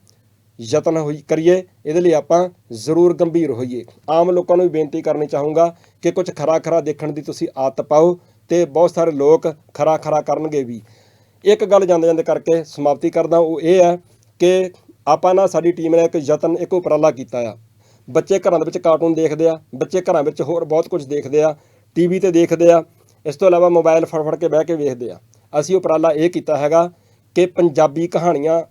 ਯਤਨ ਹੋਈ ਕਰੀਏ, ਇਹਦੇ ਲਈ ਆਪਾਂ ਜ਼ਰੂਰ ਗੰਭੀਰ ਹੋਈਏ। ਆਮ ਲੋਕਾਂ ਨੂੰ ਵੀ ਬੇਨਤੀ ਕਰਨੀ ਚਾਹੂੰਗਾ ਕਿ ਕੁਝ ਖਰਾ ਖਰਾ ਦੇਖਣ ਦੀ ਤੁਸੀਂ ਆਦਤ ਪਾਓ ਤੇ ਬਹੁਤ ਸਾਰੇ ਲੋਕ ਖਰਾ ਖਰਾ ਕਰਨਗੇ ਵੀ। ਇੱਕ ਗੱਲ ਜਾਂਦੇ ਜਾਂਦੇ ਕਰਕੇ ਸਮਾਪਤੀ ਕਰਦਾ ਉਹ ਇਹ ਹੈ ਕਿ ਆਪਾਂ ਨਾ ਸਾਡੀ ਟੀਮ ਨੇ ਇੱਕ ਯਤਨ, ਇੱਕ ਉਪਰਾਲਾ ਕੀਤਾ ਆ। ਬੱਚੇ ਘਰਾਂ ਦੇ ਵਿੱਚ ਕਾਰਟੂਨ ਦੇਖਦੇ ਆ, ਬੱਚੇ ਘਰਾਂ ਵਿੱਚ ਹੋਰ ਬਹੁਤ ਕੁਝ ਦੇਖਦੇ ਆ ਟੀਵੀ ਤੇ ਦੇਖਦੇ ਆ, ਇਸ ਤੋਂ ਇਲਾਵਾ ਮੋਬਾਈਲ ਫੜ ਫੜ ਕੇ ਬਹਿ ਕੇ ਵੇਖਦੇ ਆ। ਅਸੀਂ ਉਪਰਾਲਾ ਇਹ ਕੀਤਾ ਹੈਗਾ ਕਿ ਪੰਜਾਬੀ ਕਹਾਣੀਆਂ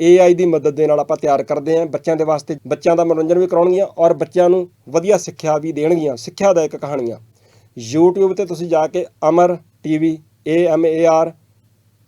AI ਦੀ ਮਦਦ ਦੇ ਨਾਲ ਆਪਾਂ ਤਿਆਰ ਕਰਦੇ ਆਂ, ਬੱਚਿਆਂ ਦੇ ਵਾਸਤੇ ਬੱਚਿਆਂ ਦਾ ਮਨੋਰੰਜਨ ਵੀ ਕਰਾਉਣਗੀਆਂ ਔਰ ਬੱਚਿਆਂ ਨੂੰ ਵਧੀਆ ਸਿੱਖਿਆ ਵੀ ਦੇਣਗੀਆਂ ਸਿੱਖਿਆਦਾਇਕ ਕਹਾਣੀਆਂ। YouTube ਤੇ ਤੁਸੀਂ ਜਾ ਕੇ Amar TV A M A R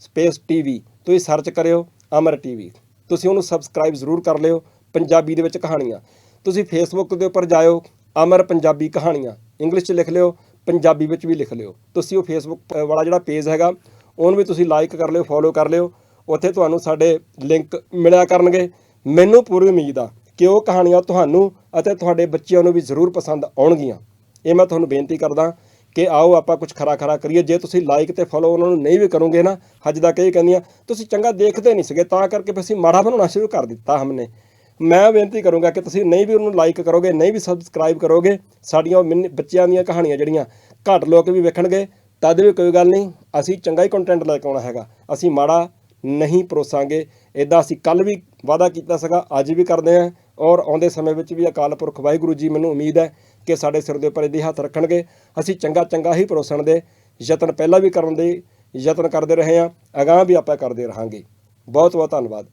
space TV ਤੁਸੀਂ ਸਰਚ ਕਰਿਓ ਅਮਰ ਟੀਵੀ ਤੁਸੀਂ ਉਹਨੂੰ ਸਬਸਕ੍ਰਾਈਬ ਜ਼ਰੂਰ ਕਰ ਲਿਓ, ਪੰਜਾਬੀ ਦੇ ਵਿੱਚ ਕਹਾਣੀਆਂ। ਤੁਸੀਂ ਫੇਸਬੁੱਕ ਦੇ ਉੱਪਰ ਜਾਇਓ, ਅਮਰ ਪੰਜਾਬੀ ਕਹਾਣੀਆਂ। ਇੰਗਲਿਸ਼ 'ਚ ਲਿਖ ਲਿਓ, ਪੰਜਾਬੀ ਵਿੱਚ ਵੀ ਲਿਖ ਲਿਓ। ਤੁਸੀਂ ਉਹ ਫੇਸਬੁੱਕ ਵਾਲਾ ਜਿਹੜਾ ਪੇਜ ਹੈਗਾ, ਉਹਨੂੰ ਵੀ ਤੁਸੀਂ ਲਾਈਕ ਕਰ ਲਿਓ ਫੋਲੋ ਕਰ ਲਿਓ। ਉੱਥੇ ਤੁਹਾਨੂੰ ਸਾਡੇ ਲਿੰਕ ਮਿਲਿਆ ਕਰਨਗੇ। ਮੈਨੂੰ ਪੂਰੀ ਉਮੀਦ ਆ ਕਿ ਉਹ ਕਹਾਣੀਆਂ ਤੁਹਾਨੂੰ ਅਤੇ ਤੁਹਾਡੇ ਬੱਚਿਆਂ ਨੂੰ ਵੀ ਜ਼ਰੂਰ ਪਸੰਦ ਆਉਣਗੀਆਂ। ਇਹ ਮੈਂ ਤੁਹਾਨੂੰ ਬੇਨਤੀ ਕਰਦਾ ਕਿ ਆਓ ਆਪਾਂ ਕੁਝ ਖਰਾ ਖਰਾ ਕਰੀਏ। ਜੇ ਤੁਸੀਂ ਲਾਈਕ ਤੇ ਫੋਲੋ ਉਹਨਾਂ ਨੂੰ ਨਹੀਂ ਵੀ ਕਰੋਗੇ ਨਾ, ਅੱਜ ਦਾ ਕਈ ਕਹਿੰਦੀਆਂ, ਤੁਸੀਂ ਚੰਗਾ ਦੇਖਦੇ ਨਹੀਂ ਸੀਗੇ, ਤਾਂ ਕਰਕੇ ਫਿਰ ਅਸੀਂ ਮਾੜਾ ਬਣਾਉਣਾ ਸ਼ੁਰੂ ਕਰ ਦਿੱਤਾ ਹਮਨੇ। ਮੈਂ ਬੇਨਤੀ ਕਰੂੰਗਾ ਕਿ ਤੁਸੀਂ ਨਹੀਂ ਵੀ ਉਹਨੂੰ ਲਾਈਕ ਕਰੋਗੇ, ਨਹੀਂ ਵੀ ਸਬਸਕ੍ਰਾਈਬ ਕਰੋਗੇ, ਸਾਡੀਆਂ ਉਹ ਮਿੰਨ- ਬੱਚਿਆਂ ਦੀਆਂ ਕਹਾਣੀਆਂ ਜਿਹੜੀਆਂ ਘੱਟ ਲੋਕ ਵੀ ਵੇਖਣਗੇ, ਤਦ ਵੀ ਕੋਈ ਗੱਲ ਨਹੀਂ, ਅਸੀਂ ਚੰਗਾ ਹੀ ਕੰਟੈਂਟ ਲੈ ਕੇ ਆਉਣਾ ਹੈਗਾ। ਅਸੀਂ ਮਾੜਾ ਨਹੀਂ ਪਰੋਸਾਂਗੇ। ਇਦਾਂ ਅਸੀਂ ਕੱਲ ਵੀ ਵਾਅਦਾ ਕੀਤਾ ਸੀਗਾ, ਅੱਜ ਵੀ ਕਰਦੇ ਹਾਂ ਔਰ ਆਉਂਦੇ ਸਮੇਂ ਵਿੱਚ ਵੀ ਅਕਾਲ ਪੁਰਖ ਵਾਹਿਗੁਰੂ ਜੀ ਮੈਨੂੰ ਉਮੀਦ ਹੈ ਕਿ ਸਾਡੇ ਸਿਰ ਦੇ ਉੱਪਰ ਇਹਦੀ ਹੱਥ ਰੱਖਣਗੇ। ਅਸੀਂ ਚੰਗਾ ਚੰਗਾ ਹੀ ਪਰੋਸਣ ਦੇ ਯਤਨ ਪਹਿਲਾਂ ਵੀ ਕਰਨ ਦੇ ਯਤਨ ਕਰਦੇ ਰਹੇ ਹਾਂ, ਅਗਾਂਹ ਵੀ ਆਪਾਂ ਕਰਦੇ ਰਹਾਂਗੇ। ਬਹੁਤ ਬਹੁਤ ਧੰਨਵਾਦ।